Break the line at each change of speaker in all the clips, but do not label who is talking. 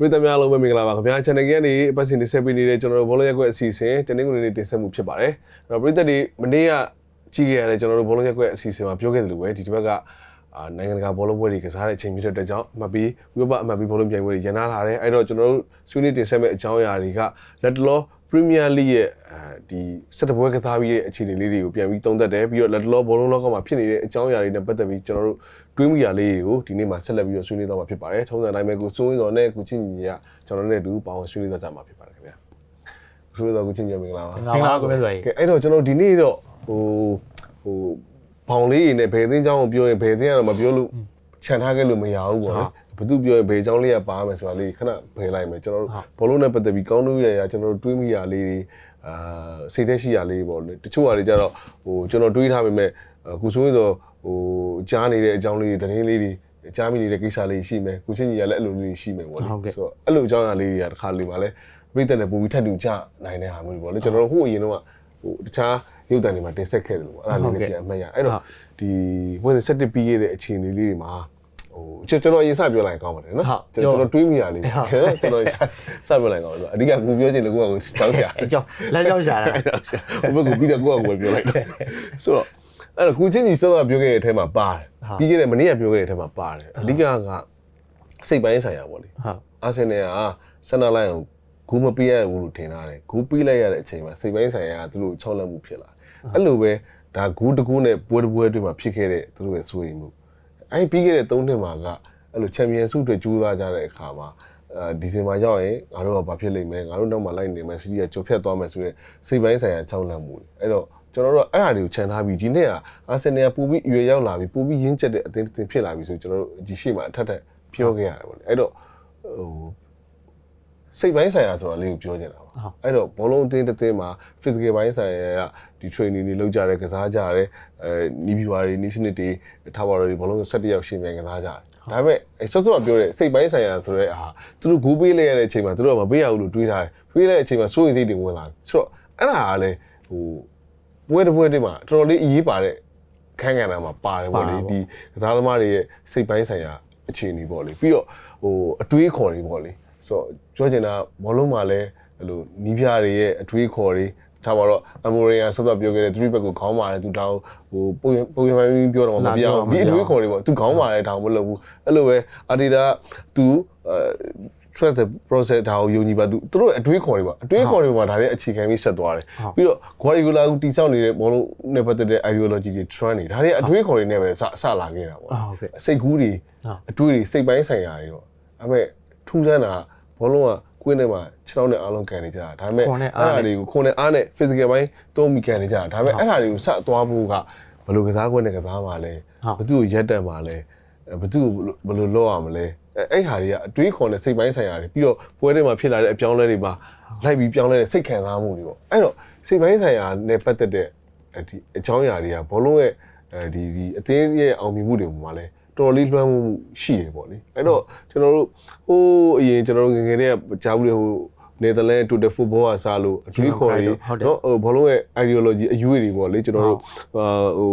ပရိသတ်များအားလုံးပဲမင်္ဂလာပါခင်ဗျာ channel ကြီးကနေပတ်စင်တင်ဆက်ပေးနေတဲ့ကျွန်တော်တို့ဘောလုံးရက်ကွက်အစီအစဉ်တနင်္ဂနွေနေ့တင်ဆက်မှုဖြစ်ပါတယ်အဲ့တော့ပရိသတ်တွေမနေ့ကကြည့်ခဲ့ရတဲ့ကျွန်တော်တို့ဘောလုံးရက်ကွက်အစီအစဉ်မှာပြောခဲ့သလိုပဲဒီတစ်ပတ်ကအာနိုင်ငံတကာဘောလုံးပွဲတွေကစားတဲ့အချိန်ဖြစ်တဲ့အတွက်ကြောင့်အမှတ်ပြီးဥပပအမှတ်ပြီးဘောလုံးပြိုင်ပွဲတွေရန်နာလာတယ်အဲ့တော့ကျွန်တော်တို့ဆွေးနွေးတင်ဆက်မဲ့အကြောင်းအရာတွေကလက်တလော Premier League ရဲ့အဲဒီစက်တပွဲကစားပြီးတဲ့အခြေအနေလေးတွေကိုပြန်ပြီးသုံးသပ်တယ်ပြီးတော့လက်တလောဘောလုံးလောကမှာဖြစ်နေတဲ့အကြောင်းအရာတွေနဲ့ပတ်သက်ပြီးကျွန်တော်တို့ တွေးမိတာလေးတွေကိုဒီနေ့မှာဆက်လက်ပြီးတော့ဆွေးနွေးသွားမှာဖြစ်ပါတယ်ထုံးစံတိုင်းပဲကိုစိုးရင်းတော်နဲ့ကိုချင်းညီကကျွန်တော်နဲ့တူပေါင်းဆွေးနွေးသွားကြမှာဖြစ်ပါတယ်ခင်ဗျာဆွေးနွေးတော့ကိုချင်းညီမင်္ဂလာပါ
မင်္ဂလာပါကိုမင်းဆိုရင်
ကဲအဲ့တော့ကျွန်တော်ဒီနေ့တော့ဟိုဟိုဘောင်လေးတွေနဲ့ဘယ်သင်းချောင်းကိုပြောရင်ဘယ်သင်းကတော့မပြောလို့ခြံထားခဲ့လို့မရဘူးပေါ့နော်ဘသူပြောရင်ဘယ်အကြောင်းလေးကပါမယ်ဆိုတာလေးခဏဖယ်လိုက်မယ်ကျွန်တော်တို့ဘောလုံးနဲ့ပတ်သက်ပြီးကောင်းလို့ရရကျွန်တော်တို့တွေးမိရလေးတွေအာစိတ်သက်ရှိရလေးပေါ့လေတချို့ဟာတွေကြတော့ဟိုကျွန်တော်တွေးထားပေမဲ့ကိုစိုးရင်ဆို ဟိုကြားနေတဲ့အကြောင်းလေးတွေသတင်းလေးတွေကြားမိနေတဲ့ကိစ္စလေးရှိမယ်ကုချင်းကြီးကလည်းအဲ့လိုလေးရှိမယ်ပေါ့လေဆိုတော့အဲ့လိုအကြောင်းအရာလေးတွေကတစ်ခါလေးမှလည်းပြိတ္တနဲ့ပုံပြီးထပ်တူကြနိုင်တဲ့ဟာမျိုးတွေပေါ့လေကျွန်တော်တို့ဟိုအရင်တော့ဟိုတခြားရုပ်တံတွေမှာတင်ဆက်ခဲ့တယ်လို့ပေါ့အဲ့ဒါလေးလည်းပြန်အမှတ်ရအဲ့တော့ဒီဝင်ဆက်တစ်ပြီးခဲ့တဲ့အခြေအနေလေးတွေမှာဟိုကျွန်တော်အရင်စပြောလိုက်ကောင်းပါတယ်နော်ကျွန်တော်တွေးမိရလေးကျွန်တော်စပြောလိုက်ကောင်းတယ်ဆိုအဓိကကိုပြောချင်တယ်ကိုကကိုချောင်းချာ
အကြောင်းလက်ကြောင်းရှာတာ
ဟိုဘက်ကပြီးတော့ကိုကကိုပြောလိုက်တယ်ဆိုတော့ အဲ့တော့ကိုချင်းကြီးစောစောပြောခဲ့တဲ့အထဲမှာပါတယ်ပြီးခဲ့တဲ့မနေ့ကပြောခဲ့တဲ့အထဲမှာပါတယ်အဓိကကစိတ်ပိုင်းဆိုင်ရာပေါ့လေ
ဟုတ်
အာဆင်နယ်ကဆန်နာလိုင်းကိုဂူးမပေးရဘူးလို့ထင်ထားတယ်ဂူးပေးလိုက်ရတဲ့အချိန်မှာစိတ်ပိုင်းဆိုင်ရာကသူတို့ချောက်လက်မှုဖြစ်လာအဲ့လိုပဲဒါဂူးတကူးနဲ့ပွဲတစ်ပွဲတွေမှာဖြစ်ခဲ့တဲ့သူတို့ရဲ့စိုးရိမ်မှုအဲ့ပြီးခဲ့တဲ့၃နှစ်မှာကအဲ့လိုချန်ပီယံဆုတွေကြိုးစားကြတဲ့အခါမှာအဲဒီဇင်ဘာရောက်ရင်ငါတို့ကဘာဖြစ်လိမ့်မယ်ငါတို့နောက်မှာလိုက်နေမယ်စီးရီးကကြိုဖြတ်သွားမယ်ဆိုတဲ့စိတ်ပိုင်းဆိုင်ရာချောက်လက်မှုတွေအဲ့တော့ ကျွန်တော်တို့အဲ့ဒါတွေကိုခြံထားပြီးဒီနေ့ကအာဆင်နယ်ကပူပြီးအရွယ်ရောက်လာပြီးပူပြီးရင်းချက်တဲ့အသင်းတစ်သင်းဖြစ်လာပြီဆိုကျွန်တော်တို့ဒီရှေ့မှာအထက်ထက်ပြောခဲ့ရတယ်ပေါ့လေအဲ့တော့ဟိုစိတ်ပိုင်းဆိုင်ရာဆိုတာလေးကိုပြောချင်တာပါအဲ့တော့ဘောလုံးအသင်းတစ်သင်းမှာ physical ပိုင်းဆိုင်ရာကဒီ training တွေလုပ်ကြတယ်ကစားကြတယ်အဲနီးပြီးွားတွေနီးစနစ်တွေထားပါတော့ဒီဘောလုံး17ယောက်ရှင်ပြန်ကစားကြတယ်ဒါပေမဲ့ဆော့ဆော့ပြောတဲ့စိတ်ပိုင်းဆိုင်ရာဆိုတဲ့အာသူတို့ဂိုးပေးလိုက်ရတဲ့အချိန်မှာသူတို့ကမပေးရဘူးလို့တွေးထားတယ်ပေးလိုက်တဲ့အချိန်မှာစိုးရိမ်စိတ်တွေဝင်လာတယ်ဆိုတော့အဲ့ဒါကလည်းဟို ပွဲတစ်ပွဲတည်းမှာတော်တော်လေးအရေးပါတဲ့ခန်းကဏ္ဍမှာပါတယ်ပေါ့လေဒီကစားသမားတွေရဲ့စိတ်ပိုင်းဆိုင်ရာအခြေအနေပေါ့လေပြီးတော့ဟိုအတွေးခေါ်တွေပေါ့လေဆိုတော့ပြောချင်တာဘောလုံးမှာလည်းအဲ့လိုနီးပြတွေရဲ့အတွေးခေါ်တွေထားပါတော့အမိုရီယာဆက်တော့ပြောခဲ့တဲ့3 back ကိုခေါင်းပါတယ်သူတောင်းဟိုပုံပုံရမှန်ပြောတော့မပြောင်းဒီအတွေးခေါ်တွေပေါ့သူခေါင်းပါတယ်တောင်းမလုပ်ဘူးအဲ့လိုပဲအာဒီတာသူအဲ trust the process ဒါကိုယုံကြည်ပါသူသူတို့အတွေးခေါ်တွေပါအတွေးခေါ်တွေပါဒါလည်းအခြေခံပြီးဆက်သွားတယ်ပြီးတော့ Guardiola ကတိစောက်နေတဲ့ဘောလုံးနဲ့ပတ်သက်တဲ့ ideology တွေ trend တွေဒါတွေအတွေးခေါ်တွေနဲ့ပဲစစလာခဲ့တာပေါ့
ဟုတ်ကဲ့
စိတ်ကူးတွေအတွေးတွေစိတ်ပိုင်းဆိုင်ရာတွေပေါ့ဒါပေမဲ့ထူးဆန်းတာဘောလုံးကကွင်းထဲမှာခြေထောက်နဲ့အားလုံးကန်နေကြတာဒါပေမဲ့အဲ့ဒါတွေကိုခွန်နဲ့အားနဲ့ physical ပိုင်းသုံးပြီးကန်နေကြတာဒါပေမဲ့အဲ့ဒါတွေကိုစသွားဖို့ကဘယ်လိုကစားကွင်းနဲ့ကစားမှာလဲဘသူ့ကိုရက်တက်မှာလဲဘသူ့ကိုဘယ်လိုလုပ်ရမလဲ အဲ့ဟာတွေကအတွေးခေါ်တဲ့စိတ်ပိုင်းဆိုင်ရာတွေပြီးတော့ပွဲထဲမှာဖြစ်လာတဲ့အပြောင်းအလဲတွေမှာလိုက်ပြီးပြောင်းလဲတဲ့စိတ်ခံစားမှုတွေပေါ့အဲ့တော့စိတ်ပိုင်းဆိုင်ရာနဲ့ပတ်သက်တဲ့ဒီအကြောင်းအရာတွေကဘောလုံးရဲ့အဲဒီဒီအသင်းရဲ့အောင်မြင်မှုတွေမှာလဲတော်တော်လေးလွှမ်းမိုးမှုရှိတယ်ပေါ့လေအဲ့တော့ကျွန်တော်တို့ဟိုးအရင်ကျွန်တော်တို့ငယ်ငယ်တည်းကကြားဘူးလေဟိုနယ်သာလန်တိုတယ်ဖုတ်ဘောကစားလို့အတွေးခေါ်တွေနော်ဟိုဘောလုံးရဲ့ ideology အယူတွေပေါ့လေကျွန်တော်တို့အာဟို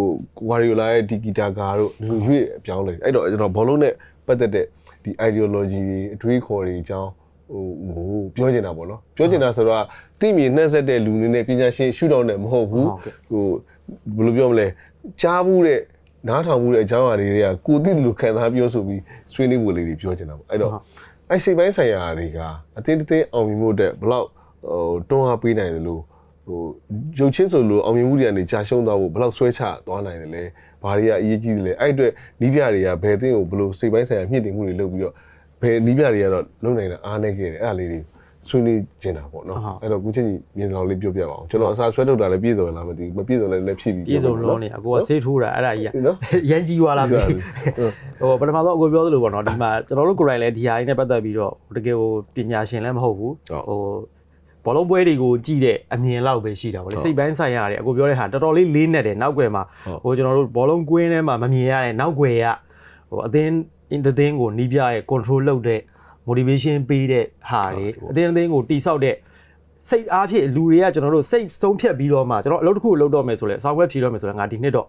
ဂွာရီယိုလာရဲ့ဒီဂီတာကာတို့လူရွေ့အပြောင်းလဲအဲ့တော့ကျွန်တော်ဘောလုံးနဲ့ပတ်သက်တဲ့ ဒီ ideology တွေအတွေးခေါ်တွေအကြောင်းဟိုဟိုပြောချင်တာပေါ့နော်ပြောချင်တာဆိုတော့တိမြင်နှက်ဆက်တဲ့လူနေနဲ့ပညာရှင်ရှုထောင့်နဲ့မဟုတ်ဘူးဟိုဘယ်လိုပြောမလဲကြားဘူးတဲ့နားထောင်မှုတဲ့အကြောင်းအရာတွေကကိုသိတယ်လို့ခံစားပြောဆိုပြီးဆွေးနွေးမှုလေးတွေပြောချင်တာပေါ့အဲ့တော့အဲ့စိတ်ပိုင်းဆိုင်ရာတွေကအတင်းတင်းအောင်မြင်မှုတဲ့ဘလောက်ဟိုတွန်းအားပေးနိုင်တယ်လို့ဟိုရုပ်ချင်းဆိုလို့အောင်မြင်မှုတွေကနေကြာရှုံးသွားဖို့ဘလောက်ဆွဲချသွားနိုင်တယ်လဲ ဘာတွေကအရေးကြီးတယ်လဲအဲ့အတွက်နီးပြတွေကဘယ်အသင်းကိုဘလို့စိတ်ပိုင်းဆိုင်ရာမြင့်တင်မှုတွေလုပ်ပြီးတော့ဘယ်နီးပြတွေကတော့လုံနိုင်တာအားနေခဲ့တယ်အဲ့ဒါလေးတွေဆွေးနွေးကျင်တာပေါ့နော်အဲ့တော့ကိုချင်းကြီးမြင်တော်လေးပြောပြပါအောင်ကျွန်တော်အစားဆွဲထုတ်တာလည်းပြည့်စုံလားမသိဘူးမပြည့်စုံလည်းလည်းဖြစ်ပြီး
ပြေဆုံးလုံးနေအကိုကဆေးထိုးတာအဲ့ဒါကြီးက
နော်
ရန်ကြီးသွားလားမသိဘူးဟိုပထမဆုံးအကိုပြောသလိုပေါ့နော်ဒီမှာကျွန်တော်တို့ကိုယ်တိုင်လည်းဒီဟာကြီးနဲ့ပတ်သက်ပြီးတော့တကယ်ဟိုပညာရှင်လည်းမဟုတ်ဘူးဟို ဘောလုံးပွဲတွေကိုကြည့်တဲ့အမြင်လောက်ပဲရှိတာဗောလေစိတ်ပိုင်းဆိုင်ရာတွေအကိုပြောတဲ့ဟာတော်တော်လေးလေးနက်တယ်နောက်ွယ်မှာဟိုကျွန်တော်တို့ဘောလုံးကွင်းထဲမှာမမြင်ရတဲ့နောက်ွယ်ကဟိုအသင်းအင်းသင်းကိုနီးပြရဲ့ control လုပ်တဲ့ motivation ပေးတဲ့ဟာတွေအသင်းအသင်းကိုတိဆောက်တဲ့စိတ်အားဖြင့်လူတွေကကျွန်တော်တို့စိတ်ဆုံးဖြတ်ပြီးတော့မှကျွန်တော်အလုပ်တစ်ခုလုပ်တော့မယ်ဆိုလဲစောက်ဝက်ဖြေတော့မယ်ဆိုလဲငါဒီနှစ်တော့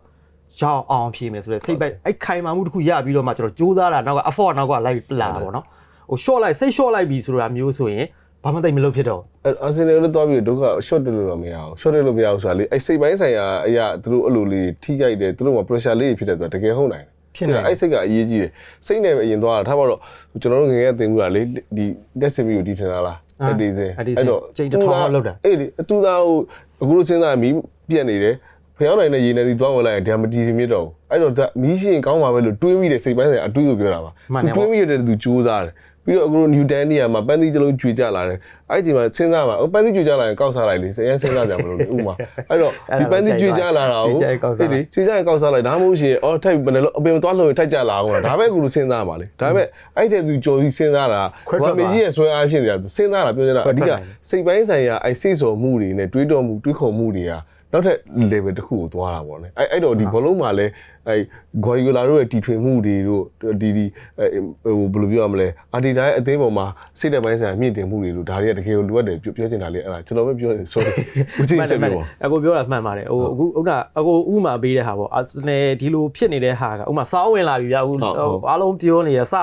ရအောင်အောင်ဖြေမယ်ဆိုလဲစိတ်ပဲအဲ့ခိုင်မာမှုတစ်ခုရပြီးတော့မှကျွန်တော်စူးစမ်းတာနောက်က effort နောက်ကလိုက်လာတာပေါ့နော်ဟဟို short လိုက်စိတ် short လိုက်ပြီဆိုတာမျိုးဆိုရင် ဘာမှတိတ်မလုပ်ဖြစ်တော့
အဲအာဆင်နယ်လည်းတွားပြီးဒုက္ခ short တယ်လို့တော့မရအောင် short တယ်လို့မရအောင်ဆိုတာလေအဲစိတ်ပိုင်းဆိုင်ရာအရာသူတို့အဲ့လိုလေးထိကြိုက်တယ်သူတို့က pressure လေးဖြစ်တယ်ဆိုတာတကယ်ဟုတ်နိုင်တယ်
ဖြစ်နိုင်တယ်
အဲ့စိတ်ကအရေးကြီးတယ်စိတ်နဲ့ပဲအရင်သွားတာထားပါတော့ကျွန်တော်တို့ငယ်ငယ်တင်မှုတာလေဒီ destiny ကိုတည်ထင်တာလားအဲ့ဒီစင်
အဲ့ဒီစင်ချိန်တစ်ထောင်လောက်လောက်တာ
အဲ့ဒီအတူသားဟိုအခုလိုစဉ်းစားမီးပြက်နေတယ်ဖျောင်းနိုင်တဲ့ရေနဲ့ဒီသွားဝင်လိုက်ရင်ဒါမတီးမြစ်တော့ဘူးအဲ့တော့ဒါမီးရှင်ကောင်းပါပဲလို့တွေးမိတယ်စိတ်ပိုင်းဆိုင်ရာအတွေးကိုပြောတာပါ
မှန်တယ်
သူတွေးမိရတဲ့သူစူးစမ်းတယ် ပြီးတော့အခုလိုနျူတန်နေရာမှာပန်းသီးတစ်လုံးကျွေကြလာတယ်အဲ့ဒီမှာစဉ်းစားပါဟိုပန်းသီးကျွေကြလာရင်ကောက်စားလိုက်လေစရင်စဉ်းစားကြမလို့လေဥပမာအဲ့တော့ဒီပန်းသီးကျွေကြလာတာကို
ကျွေကြရင်ကောက်စား
လေကျွေကြရင်ကောက်စားလိုက်ဒါမှမဟုတ်ရှင်အော်ထိုက်ဘယ်လိုအပင်သွားလို့ထိုက်ကြလာအောင်လားဒါပဲအခုလိုစဉ်းစားပါလေဒါပေမဲ့အဲ့တဲ့သူကြော်ပြီးစဉ်းစားတာ
ခွဲထွက်သွား
ဘာမကြီးရဲ့ဆွဲအားဖြစ်နေတာသူစဉ်းစားတာပြောကြတာ
ခွဲ
အ
ထွက်
ဓိက
နိုင်တယ်
စိတ်ပိုင်းဆိုင်ရာအဲ့စိတ်ဆော်မှုတွေနဲ့တွေးတော်မှုတွေးခေါ်မှုတွေကနောက်ထပ် level တစ်ခုကိုသွားတာပေါ့နော်အဲ့အဲ့တော့ဒီဘောလုံးမှာလည်း အဲ့ဂေါ်ရီဂိုလာတို့ရဲ့တီထွင်မှုတွေတို့ဒီဒီဟိုဘယ်လိုပြောရမလဲအာဒီတာရဲ့အသင်းပေါ်မှာစိတ်တဲ့ပိုင်းဆိုင်ရာမြင့်တင်မှုတွေတို့ဒါတွေကတကယ်ကိုလိုအပ်တယ်ပြောပြောချင်တာလေအဲ့ဒါကျွန်တော်ပဲပြောရင် sorry ဦးချင်းဆက်ပြောပါ
အကိုပြောတာမှန်ပါတယ်ဟိုအခုဥနာအကိုဥမာပေးတဲ့ဟာပေါ့အာဆင်နယ်ဒီလိုဖြစ်နေတဲ့ဟာကဥမာစောင်းဝင်လာပြီဗျာအခုအားလုံးပြောနေရစ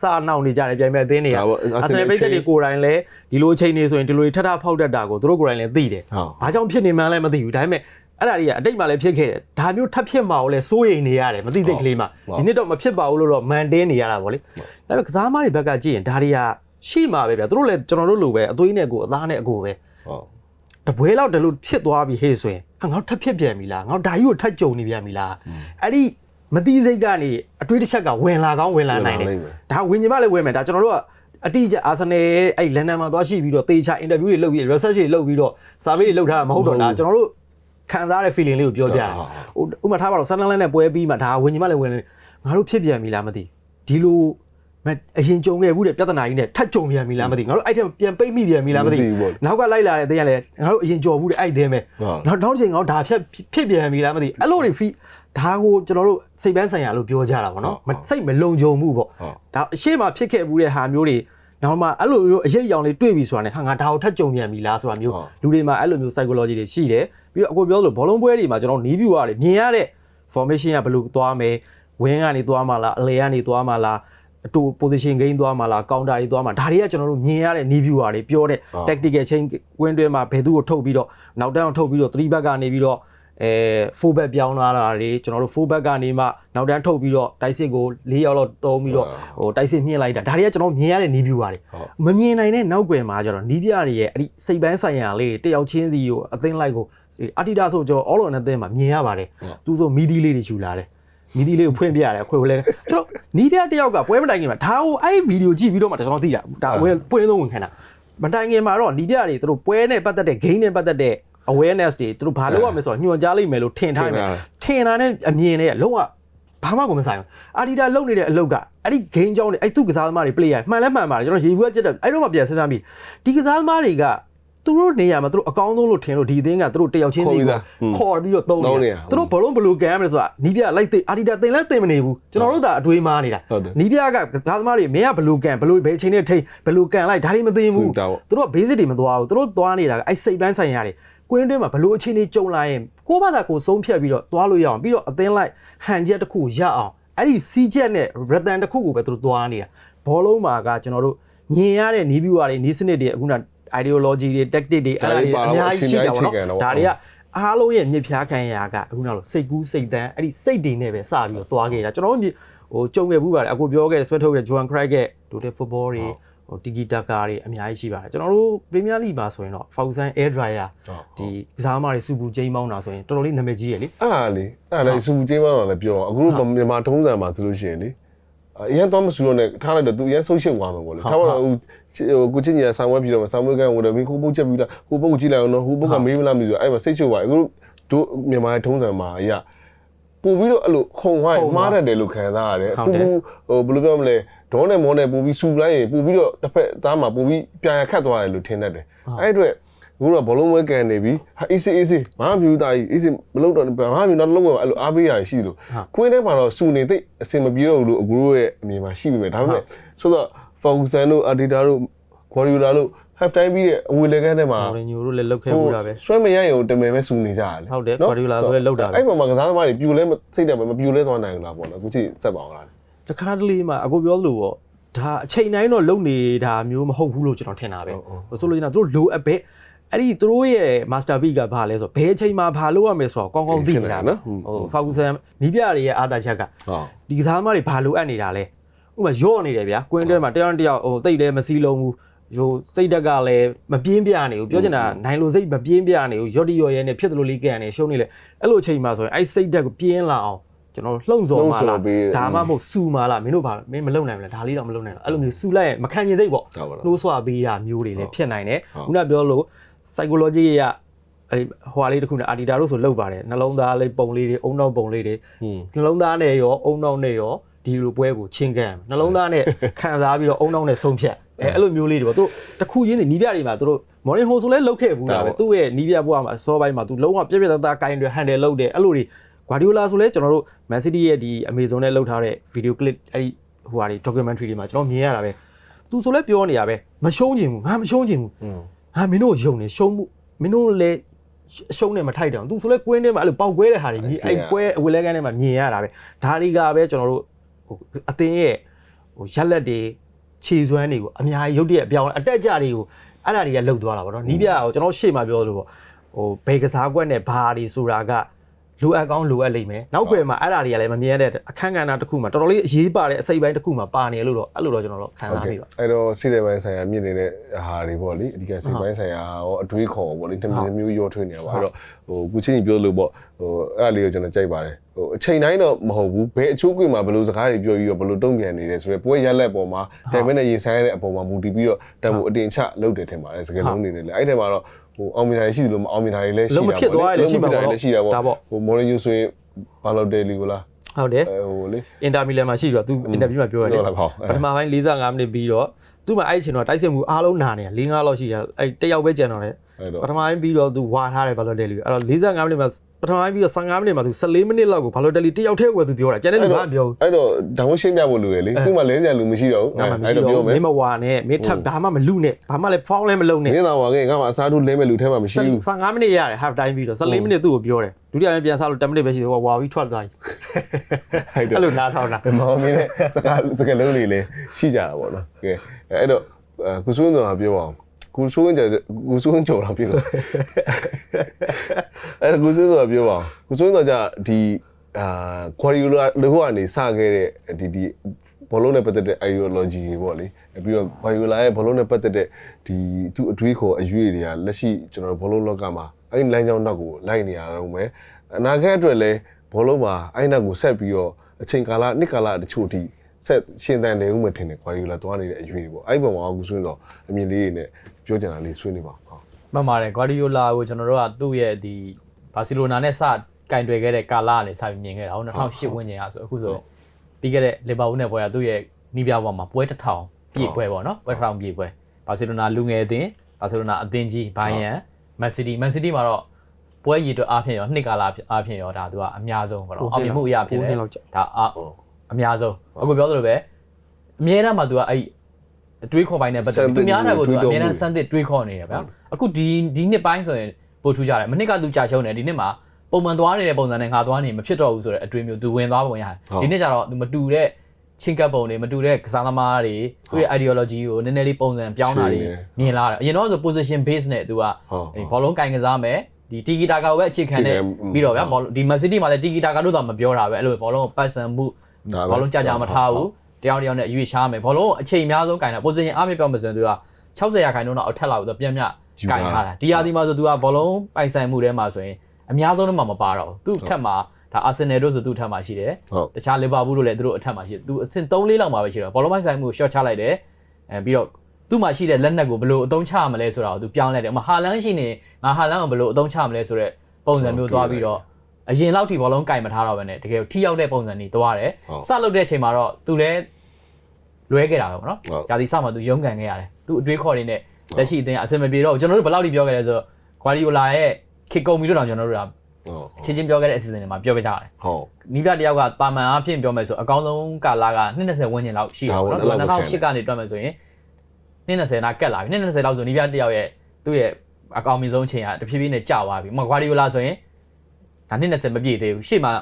စနောက်နေကြတယ်ပြိုင်မဲ့အသင်းတွေကအာဆင်နယ်ပိတ်သက်တွေကိုယ်တိုင်လည်းဒီလိုအချိန်နေဆိုရင်ဒီလိုထထဖောက်တတ်တာကိုသူတို့ကိုယ်တိုင်လည်းသိတယ်
ဟုတ်
ဘာကြောင့်ဖြစ်နေမှန်းလည်းမသိဘူးဒါပေမဲ့ အဲ့ဒါတွေကအတိတ်မှာလည်းဖြစ်ခဲ့တယ်ဒါမျိုးထပ်ဖြစ်မှာကိုလည်းစိုးရိမ်နေရတယ်မသိသိကလေးမှာဒီနှစ်တော့မဖြစ်ပါဘူးလို့တော့မန်တင်းနေရတာဗောလေဒါပေမဲ့ကစားမတွေဘက်ကကြည့်ရင်ဒါတွေကရှိမှာပဲဗျာသူတို့လည်းကျွန်တော်တို့လိုပဲအသွေးနဲ့ကိုအသားနဲ့အကိုပဲ
ဟုတ်
တပွဲလောက်တလို့ဖြစ်သွားပြီဟေ့ဆိုရင်ဟာငါတို့ထပ်ဖြစ်ပြန်ပြီလားငါတို့ဒါကြီးကိုထပ်ကြုံနေပြန်ပြီလားအဲ့ဒီမတိစိတ်ကနေအတွေးတစ်ချက်ကဝင်လာကောင်းဝင်လာနိုင်တယ်ဒါဝင်ညီမလည်းဝင်မယ်ဒါကျွန်တော်တို့ကအတိအကျအာဆင်နယ်အဲ့လန်ဒန်မှာသွားရှိပြီးတော့တေချာအင်တာဗျူးတွေလုပ်ပြီး research တွေလုပ်ပြီးတော့ survey တွေလုပ်ထားတာမဟုတ်တော့ဒါကျွန်တော်တို့ ခံစားတဲ့ feeling လေးကိုပြောပြတယ်ဟိုဥပမာထားပါတော့ဆန်လန်လန်နဲ့ပွဲပြီးမှဒါဝင်ညီမလည်းဝင်နေငါတို့ဖြစ်ပြန်ပြီလားမသိဒီလိုမအရင်ကြုံခဲ့ဘူးတဲ့ပြဿနာကြီးနဲ့ထပ်ကြုံပြန်ပြီလားမသိငါတို့အဲ့ထက်ပြန်ပိတ်မိပြန်ပြီလားမသိနောက်ကလိုက်လာတဲ့အသေးကလည်းငါတို့အရင်ကြော်ဘူးတဲ့အဲ့ဒီမဲနောက်နောက်တစ်ချိန်ငါတို့ဒါဖြစ်ဖြစ်ပြန်ပြီလားမသိအဲ့လိုတွေဖီဒါကိုကျွန်တော်တို့စိတ်ပန်းဆိုင်ရာလို့ပြောကြတာပေါ့နော်မစိတ်မလုံခြုံမှုပေါ့ဒါအရှိမဖြစ်ခဲ့ဘူးတဲ့ဟာမျိုးတွေနောက်မှအဲ့လိုမျိုးအရေးအယောင်လေးတွေ့ပြီဆိုတာနဲ့ဟာငါဒါကိုထပ်ကြုံပြန်ပြီလားဆိုတာမျိုးလူတွေမှာအဲ့လိုမျိုး psychology တွေရှိတယ် ပြီးတော့အခုပြောလို့ဘောလုံးပွဲတွေမှာကျွန်တော်နီးဗျူရတယ်မြင်ရတဲ့ formation ကဘယ်လိုသွားမယ်ဝင်းကနေသွားမှာလားအလဲကနေသွားမှာလားအတူ position gain သွားမှာလား counter တွေသွားမှာဒါတွေကကျွန်တော်တို့မြင်ရတဲ့ knee view တွေပြောတဲ့ tactical chain ကွင်းတွဲမှာဘယ်သူကိုထုတ်ပြီးတော့နောက်တန်းကိုထုတ်ပြီးတော့3 back ကနေပြီးတော့အဲ4 back ပြောင်းလာတာတွေကျွန်တော်တို့4 back ကနေမှနောက်တန်းထုတ်ပြီးတော့တိုက်စစ်ကို၄ရောက်လောက်တုံးပြီးတော့ဟိုတိုက်စစ်မြင့်လိုက်တာဒါတွေကကျွန်တော်မြင်ရတဲ့ knee view တွေမမြင်နိုင်တဲ့နောက်ွယ်မှာကျတော့ knee ပြတွေရဲ့အဲ့ဒီစိတ်ပိုင်းဆိုင်ရာလေးတွေတယောက်ချင်းစီကိုအသင်းလိုက်ကို အာတီတာဆိုကျွန်တော် all on အသင်းမှာမြင်ရပါတယ်သူဆိုမီဒီလေးတွေယူလာတယ်မီဒီလေးကိုဖွင့်ပြရတယ်အခွေကိုလည်းကျွန်တော်နီးပြတယောက်ကပွဲမတိုင်ခင်မှာဒါကိုအဲ့ဗီဒီယိုကြည့်ပြီးတော့မှကျွန်တော်သိတာဒါဝင်ပွင့်ဆုံးဝင်ခံတာမတိုင်ခင်မှာတော့နီးပြတွေသူတို့ပွဲနဲ့ပတ်သက်တဲ့ game နဲ့ပတ်သက်တဲ့ awareness တွေသူတို့ဘာလုပ်ရမလဲဆိုတော့ညွှန်ကြားလိုက်မယ်လို့ထင်ထားတယ်ထင်တာနဲ့အမြင်နဲ့လုံးဝဘာမှကိုမဆိုင်ဘူးအာဒီတာလုံနေတဲ့အလုပ်ကအဲ့ဒီ game ကြောင်းတွေအဲ့သူကစားသမားတွေ player မှန်လဲမှန်ပါတယ်ကျွန်တော်ရေဘူးကကြက်တယ်အဲ့တော့မှပြန်စဉ်းစားမိဒီကစားသမားတွေက သူတို့နေရာမှာသူတို့အကောင်းဆုံးလို့ထင်လို့ဒီအသင်းကသူတို့တယောက်ချင်းစီကိုခေါ်ပြီးတော့သုံးနေသူတို့ဘလုံးဘလို့ကန်ရမလဲဆိုတာနီးပြလိုက်သိအာဒီတာတင်လဲတင်မနေဘူးကျွန်တော်တို့သာအတွေးမားနေတာနီးပြကကစားသမားတွေမင်းကဘလို့ကန်ဘလို့ဘယ်ချိန်နဲ့ထိဘလို့ကန်လိုက်ဒါတွေမသိဘူးသူတို့က basic တွေမသွားဘူးသူတို့သွားနေတာအဲ့စိတ်ပိုင်းဆိုင်ရာတွေကွင်းတွင်းမှာဘလို့အခြေအနေကြုံလာရင်ကိုယ့်ဘာသာကိုဆုံးဖြတ်ပြီးတော့သွားလို့ရအောင်ပြီးတော့အသင်းလိုက်ဟန်ချက်တစ်ခုရအောင်အဲ့ဒီစီးချက်နဲ့ rhythm တစ်ခုကိုပဲသူတို့သွားနေတာဘောလုံးမှာကကျွန်တော်တို့မြင်ရတဲ့နီးဗျူဟာတွေနီးစနစ်တွေအခုန ideology တွေ tactic တွေအဲ့ဒါတွေအများကြီးရှိကြပါတော့ဒါတွေကအားလုံးရဲ့မြစ်ဖျားခံရာကအခုနောက်လို့စိတ်ကူးစိတ်တန်းအဲ့ဒီစိတ်တွေနဲ့ပဲစပြီးတော့သွားခဲ့တာကျွန်တော်တို့ဟိုကြုံခဲ့ဘူးပါတယ်အခုပြောခဲ့တဲ့ဆွဲထုတ်တဲ့ Joan Craig ရဲ့ Total Football တွေဟို Tiki Taka တွေအများကြီးရှိပါတယ်ကျွန်တော်တို့ Premier League မှာဆိုရင်တော့ Fawzan Air Dryer ဒီကစားသမားတွေစူပူချင်းမောင်းတာဆိုရင်တော်တော်လေးနာမည်ကြီးရယ်လေ
အဲ့ဒါလေအဲ့ဒါလေစူကျင်းမတော့လည်းပြောအခုတို့မြန်မာထုံးစံမှာဆိုလို့ရှိရင်လေ အရင်တော့မစူလို့နဲ့ထားလိုက်တော့သူအရင်ဆုံးရှုပ်သွားမှာပေါ့လေထားပါတော့ဟိုကိုချင်းကြီးဆောင်းဝဲပြီးတော့ဆောင်းဝဲကန်ဝင်တယ်မင်းကိုပုတ်ချက်ပြီးတော့ဟိုပုတ်ကြည့်လိုက်အောင်နော်ဟိုပုတ်ကမေးမလားမသိဘူးအဲ့မှာစိတ်ရှုပ်သွားအခုတို့မြန်မာထုံးစံမှာအရာပို့ပြီးတော့အဲ့လိုခုံဝိုင်းမှားတတ်တယ်လို့ခံစားရတယ်ပူပူဟိုဘယ်လိုပြောမလဲဒေါနဲ့မောနဲ့ပို့ပြီးစူလိုက်ရင်ပို့ပြီးတော့တစ်ဖက်သားမှာပို့ပြီးပြန်ရခတ်သွားတယ်လို့ထင်တတ်တယ်အဲ့အတွက် အခုတော့ဘလုံးဝဲကန်နေပြီဟာအေးစေးအေးစေးဘာမှမဖြစ်သားကြီးအေးစေးမလုပ်တော့ဘာမှမဖြစ်တော့လုံးဝအဲ့လိုအားပေးရတယ်ရှိလို့ကွင်းထဲမှာတော့စူနေသိအစင်မပြေတော့ဘူးလို့အကူတို့ရဲ့အမြင်မှာရှိပြီပဲဒါပေမဲ့ဆိုတော့ Ferguson တို့ Adidas တို့ Guardiola တို့ half time ပြီးတဲ့အဝေလေကန်းထဲမှာ
မော်ရီညိုတို့လည်းလောက်ခဲ့ဘူးတာပဲ
ဆွဲမရရင်ကိုတမယ်ပဲစူနေကြရတယ်
ဟုတ်တယ် Guardiola ဆိုလည်းလောက်တာပဲ
အဲ့ပေါ်မှာကစားသမားတွေပြူလဲစိတ်တယ်ပဲမပြူလဲသွားနိုင်ဘူးလားပေါ့နော်အခုချိန်စက်ပါအောင်လား
တခါတလေမှာအခုပြောလို့ပေါ့ဒါအချိန်တိုင်းတော့လုံနေတာမျိုးမဟုတ်ဘူးလို့ကျွန်တော်ထင်တာပဲဆိုလို့ကျွန်တော်တို့လိုအပ်ပဲ အဲ့ဒီသူတို့ရဲ့ master beat ကဘာလဲဆိုတော့ဘယ်အချိန်မှာဘာလုပ်ရမလဲဆိုတော့ကောင်းကောင်းသိနေတာနော်ဟို Ferguson နီးပြတွေရဲ့အားသာချက်က
ဟုတ်
ဒီကစားသမားတွေဘာလိုအပ်နေတာလဲဥပမာယော့နေတယ်ဗျာကွင်းထဲမှာတယောက်နဲ့တယောက်ဟိုတိတ်လည်းမစည်းလုံးဘူးဟိုစိတ်တက်ကလည်းမပြင်းပြနေဘူးပြောချင်တာနိုင်လိုစိတ်မပြင်းပြနေဘူးရော့ဒီရော့ရဲနဲ့ဖြစ်တယ်လို့လေးကန်နေရှုံးနေလေအဲ့လိုအချိန်မှာဆိုရင်အဲ့စိတ်တက်ကိုပြင်းလာအောင်ကျွန်တော်လှုံ့ဆော်မှလားဒါမှမဟုတ်စူမှလားမင်းတို့ဘာမင်းမလုံနိုင်ဘူးလားဒါလေးတော့မလုံနိုင်ဘူးအဲ့လိုမျိုးစူလိုက်ရင်မခံကျင်စိတ်ပေါ့
ဟုတ်ပါလား
နှိုးဆွပေးတာမျိုးတွေလည်းဖြစ်နိုင်တယ်ခုနပြောလို့ psychology ရဲ့အဲ့ဟိုဟာလေးတစ်ခုနဲ့အာဒီတာတို့ဆိုလောက်ပါတယ်နှလုံးသားလေးပုံလေးတွေအုံနောက်ပုံလေးတွေ
ဟင်း
နှလုံးသားနဲ့ရောအုံနောက်နဲ့ရောဒီလိုပွဲကိုချင်းကန်နှလုံးသားနဲ့ခံစားပြီးတော့အုံနောက်နဲ့ဆုံးဖြတ်အဲအဲ့လိုမျိုးလေးတွေပေါ့သူတစ်ခုချင်းစီနီးပြတွေမှာသူတို့မော်ရင်ဟိုဆိုလဲလုတ်ခဲ့ဘူးလားပဲသူ့ရဲ့နီးပြဘွားမှာအစောပိုင်းမှာသူလုံးဝပြည့်ပြည့်သားသားကိုင်းတွေဟန်တယ်လုတ်တယ်အဲ့လိုတွေဂွာဒီယိုလာဆိုလဲကျွန်တော်တို့ Man City ရဲ့ဒီ Amazon နဲ့လုတ်ထားတဲ့ video clip အဲ့ဒီဟိုဟာတွေ documentary တွေမှာကျွန်တော်မြင်ရတာပဲသူဆိုလဲပြောနေရပဲမရှုံးချင်ဘူးငါမရှုံးချင်ဘူး
ဟင်း
ဟာမင်းတို့ယုံနေရှုံးမှုမင်းတို့လည်းရှုံးနေမထိုက်တောင်သူဆိုလဲကွင်းထဲမှာအဲ့လိုပေါက်ကွဲတဲ့ဟာတွေမြင်အဲ့ပွဲအဝေလဲကန်းထဲမှာမြင်ရတာပဲဒါတွေကပဲကျွန်တော်တို့ဟိုအသင်းရဲ့ဟိုရက်လက်တွေခြေစွမ်းတွေကိုအများကြီးရုပ်တရက်အပြောင်းအတက်ကြတွေကိုအဲ့ဒါတွေကလှုပ်သွားတာပေါ့နော်နီးပြကိုကျွန်တော်ရှေ့မှာပြောလို့ပေါ့ဟိုဘယ်ကစားကွက်နဲ့ဘာတွေဆိုတာက လိုအပ်ကောင်းလိုအပ်လိမ့်မယ်နောက်ွယ်မှာအဲ့ဒါတွေကလည်းမမြင်ရတဲ့အခန်းကဏ္ဍတစ်ခုမှာတော်တော်လေးအရေးပါတဲ့အစိပ်ပိုင်းတစ်ခုမှာပါနေလို့တော့အဲ့လိုတော့ကျွန်တော်တို့ခံစားမိပါ
အဲ့တော့စိတ်ပိုင်းဆိုင်ရာမြင့်နေတဲ့ဟာတွေပေါ့လေအဓိကစိတ်ပိုင်းဆိုင်ရာရောအတွေးခေါ်ပေါ့လေတစ်မျိုးမျိုးရောထွေးနေတာပါအဲ့တော့ဟိုကုချင်းကြီးပြောလို့ပေါ့ဟိုအဲ့ဒါလေးကိုကျွန်တော်ကြိုက်ပါတယ်ဟိုအချိန်တိုင်းတော့မဟုတ်ဘူးဘယ်အချိုးကွေမှာဘယ်လိုစကားတွေပြောပြီးတော့ဘယ်လိုတုံ့ပြန်နေတယ်ဆိုတော့ပွဲရက်လက်ပေါ်မှာတိုင်မဲနဲ့ရေဆိုင်ရတဲ့အပေါ်မှာမူတည်ပြီးတော့တံမိုးအတင်ချလုပ်တယ်ထင်ပါတယ်စကားလုံးနေတယ်လေအဲ့ဒီမှာတော့ ဟိုအောင်မြင်တာရှိတယ်လို့မအောင်မြင်တာတွေလည်းရှိတာလည်းရှိတာပေါ့ဟိုမော်ရီယိုဆိုရင်ဘာလို့တယ်လီကိုလား
ဟုတ်တယ်
ဟိုလေ
အင်တာမီလန်မှာရှိတော့သူအင်တာဗျူးမှာပြောရတယ်
ပြောလိုက်ပါဦး
ပထမပိုင်း45မိနစ်ပြီးတော့သူ့မှာအဲ့ဒီအချိန်တော့တိုက်စစ်မှုအားလုံးနာနေ4 5လောက်ရှိရအဲ့တယောက်ပဲကျန်တော့တယ်
အဲ့တော့
ပထမပိုင်းပြီးတော့သူဝါထားတယ်ဘာလို့တယ်လူအဲ့တော့45မိနစ်မှာပထမပိုင်းပြီးတော့15မိနစ်မှာသူ14မိနစ်လောက်ကိုဘာလို့တယ်လီတယောက်တည်းကိုပဲသူပြောတာကျန်တဲ့လူကမပြောဘူး
အဲ့တော့ဒါမှရှင်းပြဖို့လိုရလေသူ့မှာလဲစရာလူမရှိတော့ဘူး
ငါမှမရှိတော့ဘူးမင်းမဝါနဲ့မင်းထပ်ဘာမှမလူနဲ့ဘာမှလည်းဖောင်းလည်းမလုံနဲ့
မင်းသာဝါခဲ့ငါမှအစားထိုးလဲမဲ့လူထဲမှာမရှိဘူး
15မိနစ်ရတယ် half time ပြီးတော့14မိနစ်သူ့ကိုပြောတယ်ဒုတိယပိုင်းပြန်စားလို့10မိနစ်ပဲရှိတယ်ဟိုဝါပြီးထွက်သွားပြီ
အဲ့
အဲ့
တော့
လိုနားထောင်တာ
မောင်မင်းနဲ့စကားစကားလုံးတွေလည်းရှိကြတာပေါ့နော်ကဲအဲ့တော့ကုစုန်းတော်ကပြောအောင် ကုစုန်းကျော်ကုစုန်းကျော်တော့ပြောအဲ့ကုစုန်းတော်ကပြောအောင်ကုစုန်းတော်ကဒီအာခွာရီလိုလိုကနေစခဲ့တဲ့ဒီဒီဘောလုံးနဲ့ပတ်သက်တဲ့ ideology တွေပေါ့လေပြီးတော့ဘာယူလာရဲ့ဘောလုံးနဲ့ပတ်သက်တဲ့ဒီသူ့အတွေးခေါ်အရွေးတွေကလက်ရှိကျွန်တော်တို့ဘောလုံးလောကမှာအဲ့ဒီလမ်းကြောင်းနောက်ကိုလိုက်နေရတော့မယ်အနာဂတ်အတွက်လည်းဘောလုံးမှာအဲ့နောက်ကိုဆက်ပြီးတော့အချိန်ကာလနှစ်ကာလတချို့ထိဆက်ရှင်သန်နေဦးမယ်ထင်တယ်ခွာယူလာသွားနေတဲ့အရွေးတွေပေါ့အဲ့ဒီပုံမှာအခုဆိုရင်တော့အမြင်လေးတွေနဲ့ ပြောကြတာလေးဆွေးနေပါဟုတ်
မှန်ပါတယ်ဂွာဒီယိုလာကိုကျွန်တော်တို့ကသူ့ရဲ့ဒီဘာစီလိုနာနဲ့စကင်တွယ်ခဲ့တဲ့ကာလာကနေစပြီးမြင်ခဲ့တာဟုတ်2008ဝန်းကျင်ကဆိုအခုဆိုပြီးခဲ့တဲ့လီဗာပူးနဲ့ပွဲကသူ့ရဲ့နီးပြဘွားမှာပွဲတစ်ထောင်ပြည့်ပွဲပေါ့နော်ပွဲတစ်ထောင်ပြည့်ပွဲဘာစီလိုနာလူငယ်အသင်းဘာစီလိုနာအသင်းကြီးဘိုင်ယန်မန်စီးတီးမန်စီးတီးမှာတော့ပွဲရည်အတွက်အားဖြင့်ရောနှစ်ကာလာအားဖြင့်ရောဒါသူကအများဆုံးပေါ့နော်အောင်မြင်မှုအရာဖြစ်တယ်ဒါအအများဆုံးအခုပြောသလိုပဲအများအားမှာသူကအဲ့အ တွေးခေါ်ပိုင်းနဲ့ပတ်သက်ပြီးသူများတာကိုသူကအများအားစမ်းသစ်တွေးခေါ်နေတယ်ဗျာအခုဒီဒီနှစ်ပိုင်းဆိုရင်ပို့ထူးကြတယ်မနှစ်ကသူကြာရှုံးတယ်ဒီနှစ်မှာပုံမှန်သွားနေတဲ့ပုံစံနဲ့ငါသွားနေမဖြစ်တော့ဘူးဆိုတဲ့အတွေးမျိုးသူဝင်သွားပုံရတယ်ဒီနှစ်ကျတော့သူမတူတဲ့ချင်းကပ်ပုံတွေမတူတဲ့ကစားသမားတွေသူ့ရဲ့ ideology ကိုနည်းနည်းလေးပုံစံပြောင်းတာတွေမြင်လာတယ်အရင်တော့ဆို position base နဲ့သူက
ဟုတ်
ဘောလုံးကင်ကစားမယ်ဒီတီဂီတာကာကိုပဲအခြေခံနေပြီးတော့ဗျာဘောလုံးဒီမန်စီးတီးမှာလည်းတီဂီတာကာလို့တော့မပြောတာပဲအဲ့လိုဘောလုံးကိုပတ်စံမှုဘောလုံးကြာကြာမထားဘူးတ ယောက်တယောက်နဲ့ရွေးရှားမယ်ဘောလုံးအချိန်အများဆုံးကင်တာ position အားဖြင့်ပြောမှဆိုရင်သူက60ရာခိုင်နှုန်းတော့အထက်လောက်တော့ပြန်မြကင်ထားတာဒီရာဒီမှာဆိုသူကဘောလုံးပိုင်ဆိုင်မှုထဲမှာဆိုရင်အများဆုံးတော့မပါတော့ဘူးသူ့ထက်မှာဒါအာဆင်နယ်တို့ဆိုသူ့ထက်မှာရှိတယ်
ဟုတ်
တခြားလီဗာပူးတို့လည်းသူတို့အထက်မှာရှိတယ်သူအဆင့်3 4လောက်မှာပဲရှိတော့ဘောလုံးပိုင်ဆိုင်မှုကို short ချလိုက်တယ်အဲပြီးတော့သူ့မှာရှိတဲ့လက်နက်ကိုဘယ်လိုအသုံးချရမလဲဆိုတာကိုသူပြောင်းလိုက်တယ်။ဥပမာဟာလန်ရှိနေငါဟာလန်ကိုဘယ်လိုအသုံးချရမလဲဆိုတော့ပုံစံမျိုးသွားပြီးတော့အရင်လောက်ထိဘောလုံးကင်မထားတော့ဘဲနဲ့တကယ်ထိရောက်တဲ့ပုံစံတွေသွားတယ်။စလုပ်တဲ့အချိန်မှာတော့သူလည်း လွဲခဲ့တာပဲပေါ့နော်။ဂျာဒီစမှာသူရုန်းကန်ခဲ့ရတယ်။သူအတွေးခေါ်နေနဲ့လက်ရှိအသင်းအဆင်မပြေတော့ဘူးကျွန်တော်တို့ဘယ်လောက်ထိပြောခဲ့လဲဆိုတော့ဂွာဒီယိုလာရဲ့ခေကုံမီတို့တောင်ကျွန်တော်တို့က
ဟုတ်
ချင်းချင်းပြောခဲ့တဲ့အစီအစဉ်တွေမှာပြောပြကြတယ်
ဟုတ်
နီးပြတယောက်ကတာမန်အဖြစ်ပြောမယ်ဆိုအကောင်းဆုံးကာလာက220ဝန်းကျင်လောက်ရှိတာပေါ့နော်
ဒါပေါ့နော်
2008ကနေတွက်မယ်ဆိုရင်220နာကက်လာပြီ220လောက်ဆိုနီးပြတယောက်ရဲ့သူ့ရဲ့အကောင်းမြင့်ဆုံးချိန်ကတဖြည်းဖြည်းနဲ့ကျသွားပြီမဂွာဒီယိုလာဆိုရင်ဒါ220မပြည့်သေးဘူးရှေ့မှာ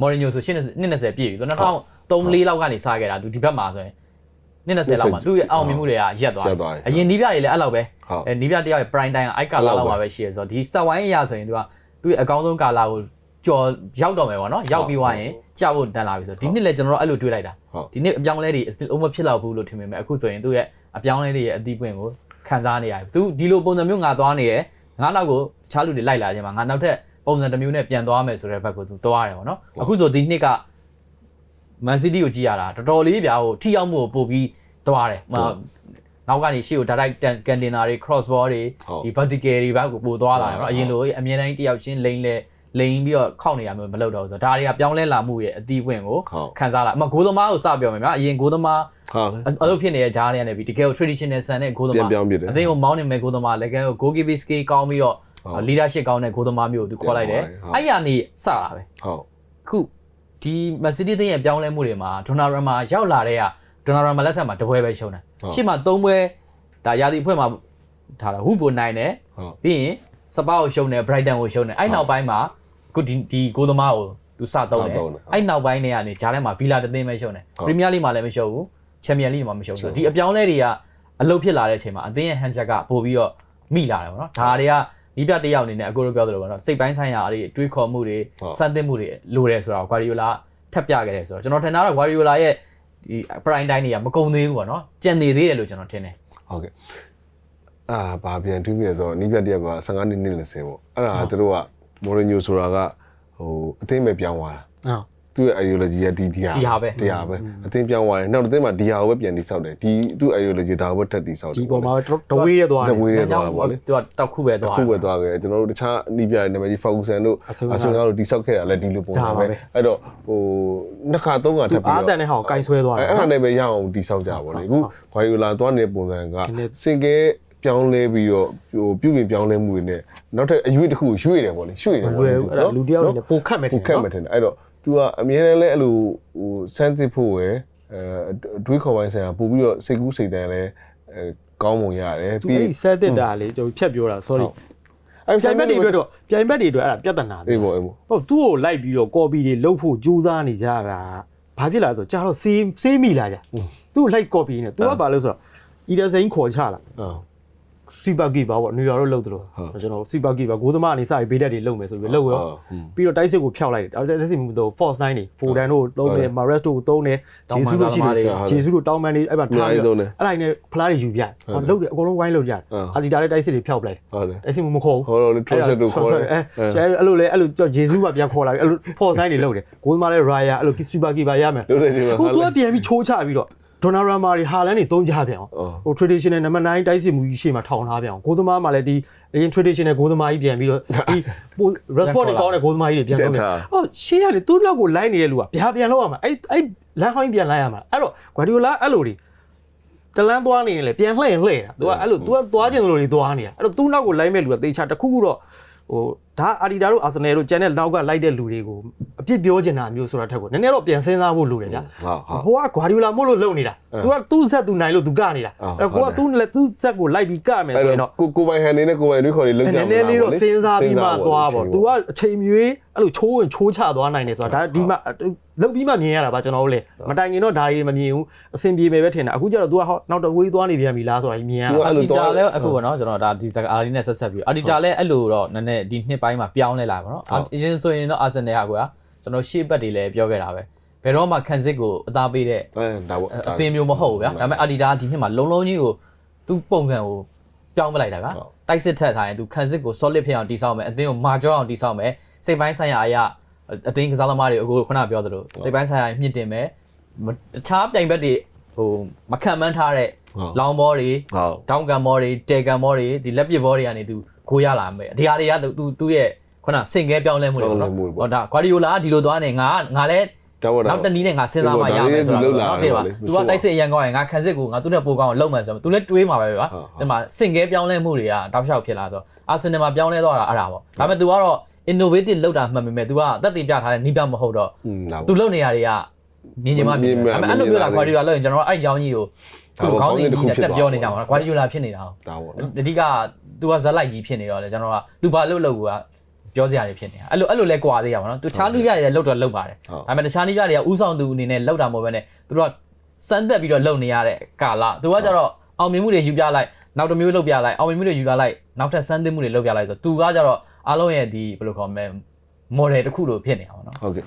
မော်ရီညိုဆို220ပြည့်ပြီဆိုတော့ 2003 4လောက်ကနေစခဲ့တာသူဒီဘက်မှာဆိုရင်နှစ်20လောက်မှာသူ့ရဲ့အောင်မြင်မှုတွေကရက်သွား
ရက်သွားတယ်
အရင်နီးပြတွေလည်းအဲ့လောက်ပဲ
ဟုတ်
အဲနီးပြတယောက်ရဲ့ prime time ကအဲ့ကာလာလောက်မှာပဲရှိရဆိုတော့ဒီစက်ဝိုင်းအရာဆိုရင်သူကသူ့ရဲ့အကောင်းဆုံးကာလာကိုကြော်ရောက်တော့မယ်ပေါ့နော်ရောက်ပြီးသွားရင်ကြာဖို့တန်လာပြီဆိုတော့ဒီနှစ်လည်းကျွန်တော်တို့အဲ့လိုတွေးလိုက်တာ
ဟုတ်
ဒီနှစ်အပြောင်းလဲတွေအမဖြစ်တော့ဘူးလို့ထင်ပေမဲ့အခုဆိုရင်သူ့ရဲ့အပြောင်းလဲတွေရဲ့အသီးပွင့်ကိုခံစားနေရတယ်သူဒီလိုပုံစံမျိုးငါသွားနေရယ်ငါနောက်ကိုတခြားလူတွေလိုက်လာခြင်းမှာငါနောက်ထပ်ပုံစံတစ်မျိုးနဲ့ပြန်သွားမယ်ဆိုတဲ့ဘက်ကိုသူသွားရတယ်ပေါ့နော်အခုဆိုဒီနှစ်က မန်စီးတီးကိုကြည့်ရတာတော်တော်လေးဗျာဟိုထိရောက်မှုကိုပို့ပြီးသွားတယ်နောက်ကနေရှေ့ကိုဒါတိုက်ကန်တင်နာတွေ
cross ball တွေ
ဒီ vertical တွေဘက်ကိုပို့သွားလာတယ်အရင်လိုအမြဲတမ်းတယောက်ချင်းလိမ့်လဲလိန်ပြီးတော့ခောက်နေရမျိုးမလုပ်တော့ဘူးဆိုတော့ဒါတွေကပြောင်းလဲလာမှုရဲ့အသီးပွင့်ကိုခန်းစားလာအမဂိုးသမားကိုစပြောမယ်ဗျာအရင်ဂိုးသမား
ဟုတ်
အလုပ်ဖြစ်နေတဲ့ဂျားတွေကနေပြီးတကယ်ကို traditional ဆန်တဲ့ဂိုးသမားအသင်းကိုမောင်းနေမဲ့ဂိုးသမားလည်းကဲကို goalkeeper skill ကောင်းပြီးတော့ leadership ကောင်းတဲ့ဂိုးသမားမျိုးကိုသူခေါ်လိုက်တယ်အဲ့ရနေစလာပဲ
ဟုတ်အ
ခု ဒီ Man City တင်းရဲ့ပြောင်းလဲမှုတွေမှာဒိုနာရမ်မာရောက်လာတဲ့ကဒိုနာရမ်မာလက်ထက်မှာတပွဲပဲရှုံးတယ်
ဟုတ်
ရှေ့မှာ၃ပွဲဒါရာသီအဖွဲ့မှာထားတာဟူဖိုနိုင်တယ်
ဟုတ်
ပြီးရင်စပါကိုရှုံးတယ် Brighton ကိုရှုံးတယ်အဲ့နောက်ပိုင်းမှာခုဒီဒီကိုသမားကိုသူစတော့တယ်
စသုံးတယ်
အဲ့နောက်ပိုင်းတွေကနေဂျားထဲမှာ Villa တသင်းပဲရှုံးတယ်
ဟုတ်
Premier League မှာလည်းမရှုံးဘူး Champions League မှာမရှုံးဘူး
ရှုံး
ဒီအပြောင်းလဲတွေကအလုပ်ဖြစ်လာတဲ့အချိန်မှာအသင်းရဲ့ hand check ကပို့ပြီးတော့မိလာတယ်ပေါ့နော်ဒါတွေက ဒီပြတစ်ယောက်အနေနဲ့အကိုတို့ပြောသလိုပေါ့နော်စိတ်ပိုင်းဆိုင်ရာအရေးတွေးခေါ်မှုတွေ
ဟုတ်
စမ်းသစ်မှုတွေလိုတယ်ဆိုတော့ Guardiola ထပ်ပြခဲ့တယ်ဆိုတော့ကျွန်တော်ထင်တာတော့ Guardiola ရဲ့ဒီ prime time တွေကမကုန်သေးဘူးပေါ့နော်ကြံနေသေးတယ်လို့ကျွန်တော်ထင်တယ်
ဟုတ်ကဲ့အာဘာပြန်တူးမြဲဆိုတော့နီးပြတ်တရက်က15နှစ်နှစ်20ပေါ့အဲ့ဒါကသူတို့ကမော်ရီညိုဆိုတာကဟိုအသင်းပဲပြောင်းသွားတာ
ဟုတ်
သူ့ရဲ့ ideology ကဒီဒီဟာ
ဒီဟာပဲ
ဒီဟာပဲအသင်းပြောင်းသွားတယ်နောက်တစ်သင်းမှာဒီဟာကိုပဲပြန်တိဆောက်တယ်ဒီသူ့ ideology ဒါကိုပဲတက်တိဆောက်တယ်
ဒီပေါ်မှာတဝေးရသွားတ
တ
ယ်
ဝေးရဲသွားတာပေါ့လေ
သူကတောက်ခုပဲသွား
အခုပဲသွားခဲ့တယ်ကျွန်တော်တို့တခြားနီးပြတဲ့နာမည်ကြီး Ferguson တို့
အဆွေးအနွေး
အဆွေကားတို့တိဆောက်ခဲ့တာလည်းဒီလိုပုံစံ
ဒါပါ
ပဲ
ပဲ
အဲ့တော့ဟိုနှစ်ခါသုံးခါထပ်ပြီး
အား
တော့
တန်တဲ့ဟာကိုကင်ဆွဲသွားတယ်
အဲ့အဲ့ဒါနဲ့ပဲရအောင်တိဆောက်ကြပါလေအခုခွာယူလာသွားနေတဲ့ပုံစံက
ဒီနေ့
စင်ကဲပြောင်းလဲပြီးတော့ဟိုပြုပြင်ပြောင်းလဲမှုတွေနဲ့နောက်ထပ်အရွေးတစ်ခုကိုရွေ့တယ်ပေါ့လေရွှေ့တယ်ပေါ့
လွယ်
လေ
ဘူးအဲ့ဒါလူတယောက်အနေနဲ့ပိုခတ်မယ်
ကိုခက်မှထင်တယ်အဲ့တော့ तू ကအမြဲတမ်းလဲအဲ့လိုဟိုစမ်းသစ်ဖို့ရယ်အဲအတွေးခေါ်ပိုင်းဆိုင်ရာပို့ပြီးတော့စိတ်ကူးစိတ်တန်လဲအဲကောင်းပုံရတယ်
သူအဲ့ဒီဆက်တစ်တာလေကျွန်တော်ဖြတ်ပြောတာ sorry
အဲ့
ပြိုင်ဘက်တွေအတွက်တော့ပြိုင်ဘက်တွေအတွက်အဲ့ဒါပြဿနာ
အေးပေါ့အေးပေါ့
ဟုတ်သူ့ကိုလိုက်ပြီးတော့ copy တွေလုပ်ဖို့ကြိုးစားနေကြတာဘာဖြစ်လာလဲဆိုတော့ကြာတော့စေးစေးမိလာကြသူ့ကိုလိုက် copy နေ तू ကဘာလို့ဆိုတော့အီဒါစိန်ခေါ်ချလာ
ဟုတ်
စီပါကီပါပေါ့နယူးယောက်တော့လုပ်တယ်လို့
ဟုတ်
ကျွန်တော်စီပါကီပါဂိုးသမားအနေစပြီးဘေးတက်တွေလုပ်မယ်ဆိုပြီးလုပ်ရော
ဟုတ်ဟုတ်
ပြီးတော့တိုက်စစ်ကိုဖျောက်လိုက်တယ်အဲ့တိုက်စစ်မှုတော့ force 9နေဖိုဒန်တို့သုံးတယ်
ဟုတ်တယ်
မာရက်တို့သုံးတယ်
တောင်း
ဂျေ
ပန်
ဆုတို့ရှိတယ်
သမားတွေ
ဂျေဆုတို့တောင်းပန်နေအဲ့မှာ
အများကြီးသုံးတယ်
အဲ့ဒါနဲ့ဖလားတွေယူပြဟောလုပ်တယ်အကုန်လုံးဝိုင်းလုပ်ကြတယ်
ဟုတ်
အာဒီတာလည်းတိုက်စစ်တွေဖျောက်ပလိုက်တယ်
ဟုတ်တယ်
တိုက်စစ်မှုမခေါ်ဘူး
ဟောတော့လေ trust တို့ခေါ်တယ်
အဲကျဲအဲ့လိုလေအဲ့လိုကြောက်ဂျေဆုကပြန်ခေါ်လာပြီအဲ့လို force 9တွေလုပ်တယ်ဂိုးသမားလည်း raya အဲ့လိုစီပါကီပါရမယ်
လို့လေဒီမှာ
ဟိုသူကပြန်ပြီးချိုးချပြီးတော့ ဒေါ်နာရာမာတွေဟာလန်တွေသုံးကြပြန်အောင်
အော်
ဟို traditional number 9တိုက်စစ်မူကြီးရှေ့မှာထောင်ထားပြန်အောင်ဂိုးသမားမှလည်းဒီအရင် traditional ဂိုးသမားကြီးပြန်ပြီးတော့ဒီပို response တွေကောင်းတဲ့ဂိုးသမားကြီးတွေပြန်လုပ်ပြန်ဟောရှေ့ကနေသူ့လောက်ကိုလိုက်နေတဲ့လူကဗျာပြန်လောက်ရမှာအဲ့အဲ့လမ်းဟောင်းပြန်လိုက်ရမှာအဲ့တော့ Guardiola အဲ့လိုတွေတလန်းသွားနေရင်လေပြန်လှည့်ရင်လှည့်တာသူကအဲ့လို तू ကသွားခြင်းလိုတွေသွားနေတာအဲ့တော့သူ့နောက်ကိုလိုက်မဲ့လူကတေချာတစ်ခုခုတော့ ဟိုဒါအာဒီဒါတို့အာဆနယ်တို့ကျန်တဲ့လောက်ကလိုက်တဲ့လူတွေကိုအပြစ်ပြောချင်တာမျိုးဆိုတာထက်ကိုနည်းနည်းတော့ပြန်စဉ်းစားဖို့လိုတယ်ဗျာ
ဟို
ကဂွာဒီယိုလာမို့လို့လုံနေတာသူကသူ့ဆက်သူနိုင်လို့သူကနေတာ
အဲ
ကိုကသူ့လည်းသူ့ဆက်ကိုလိုက်ပြီးကမယ်ဆိုရင်
တော့ကိုကိုပိုင်ဟန်နေနဲ့ကိုပိုင်တွေးခေါ်နေလုံကြတယ်န
ည်းနည်းလေးတော့စဉ်းစားပြီးမှသွားပေါ့သူကအချိန်မြွေးအဲ့လိုချိုးဝင်ချိုးချသွားနိုင်တယ်ဆိုတာဒါဒီမှာ လုတ်ပြီးမှမြင်ရတာပါကျွန်တော်တို့လေမတိုင်ခင်တော့ဒါတွေမမြင်ဘူးအဆင်ပြေမယ်ပဲထင်တာအခုကျတော့ तू ကဟောနောက်တော့ဝေးသွားနေပြန်ပြီလားဆိုတာကြီးမြင်ရ
သူ
တာ
ကအဲ့လို
အာဒီ
သွား
တာလည်းအခုပေါ့နော်ကျွန်တော်ဒါဒီစကားလေးနဲ့ဆက်ဆက်ပြီးအာဒီတာလည်းအဲ့လိုတော့နည်းနည်းဒီနှစ်ပိုင်းမှာပြောင်းလဲလာပါတော့အရင်ဆိုရင်တော့အာဆင်နယ်ကကွာကျွန်တော်ရှေ့ဘက်တွေလည်းပြောခဲ့တာပဲဘယ်တော့မှခန်းစစ်ကိုအသားပေးတဲ့
အဲဒါပေါ့
အသင်းမျိုးမဟုတ်ဘူးဗျာဒါပေမဲ့အာဒီတာဒီနှစ်မှာလုံးလုံးကြီးကိုသူပုံစံကိုပြောင်းပလိုက်တာဗျာတိုက်စစ်ထက်ထားရင်သူခန်းစစ်ကို solid ဖြစ်အောင်တည်ဆောက်မယ်အသင်းကိုမာကြောအောင်တည်ဆောက်မယ်စိတ်ပိုင်းဆိုင်ရာအရာ အသင်းကစားသမားတွေအခုခုနပြောသလိုစိတ်ပိုင်းဆိုင်ရာမြင့်တင်မယ်တခြားပြိုင်ဘက်တွေဟိုမခံမှန်းထားတဲ့လောင်ဘောတွေ
ဟုတ်
တောင်းကန်ဘောတွေတေကန်ဘောတွေဒီလက်ပစ်ဘောတွေကနေသူခိုးရလာမယ်ဒီဟာတွေကသူသူ့ရဲ့ခုနစင်ကဲပြောင်းလဲမှုတွေပေါ့နော်ဟောဒါကွာဒီယိုလာကဒီလိုသွားနေငါငါလည်း
တော့တော့
နောက်တနည်းနဲ့ငါစဉ်းစားမှရမယ်ဆိုတာဟုတ်တယ်ပါသူကတိုက်စစ်အရန်ကောင်းရင်ငါခံစစ်ကိုငါသူ့နဲ့ပိုကောင်းအောင်လုပ်မယ်ဆိုတော့သူလည်းတွေးမှာပဲဗျာဒီမှာစင်ကဲပြောင်းလဲမှုတွေကတောက်လျှောက်ဖြစ်လာဆိုအာဆင်နယ်မှာပြောင်းလဲသွားတာအဲ့ဒါပေါ့ဒါပေမဲ့ तू ကတော့ innovative လောက်တာမှတ်ပေမဲ့ तू ကသက်သေပြထားတဲ့နီးပြမဟုတ်တော့
อืมဒါ
तू လုပ်နေရတွေကမြင်ချင်မှမြင်တယ်ဒါပေမဲ့အဲ့လိုမျိုးလားကွာဒီယိုလာလို့ရင်ကျွန်တော်အဲ့ကြောင်းကြီးကိုခေါင်းစဉ်ကြီးနဲ့တက်ပြောနေကြမှာကွာဒီယိုလာဖြစ်နေတာ
ဒါပေါ့နော်
အဓိက तू ကဇက်လိုက်ကြီးဖြစ်နေတော့လေကျွန်တော်က तू ဘာလို့လုပ်ကပြောစရာတွေဖြစ်နေတာအဲ့လိုအဲ့လိုလဲကွာသေးရပါတော့တခြားလူပြတွေလည်းလောက်တော့လောက်ပါတယ်ဒါပေမဲ့တခြားလူပြတွေကဥဆောင်သူအနေနဲ့လောက်တာမဟုတ်ဘဲနဲ့သူတို့က စမ်းသက်ပြီးတော့လုပ်နေရတဲ့ကာလသူကကြတော့အောင်မြင်မှုတွေယူပြလိုက်နောက်တစ်မျိုးလုပ်ပြလိုက်အောင်မြင်မှုတွေယူပြလိုက်နောက်ထပ်စမ်းသစ်မှုတွေလုပ်ပြလိုက်ဆိုတော့သူကကြတော့ အားလုံးရဲ့ဒီဘယ်လိုခေါ်မလဲ model တစ်ခုလိုဖြစ်နေတာပေါ့နော်
ဟုတ်ကဲ့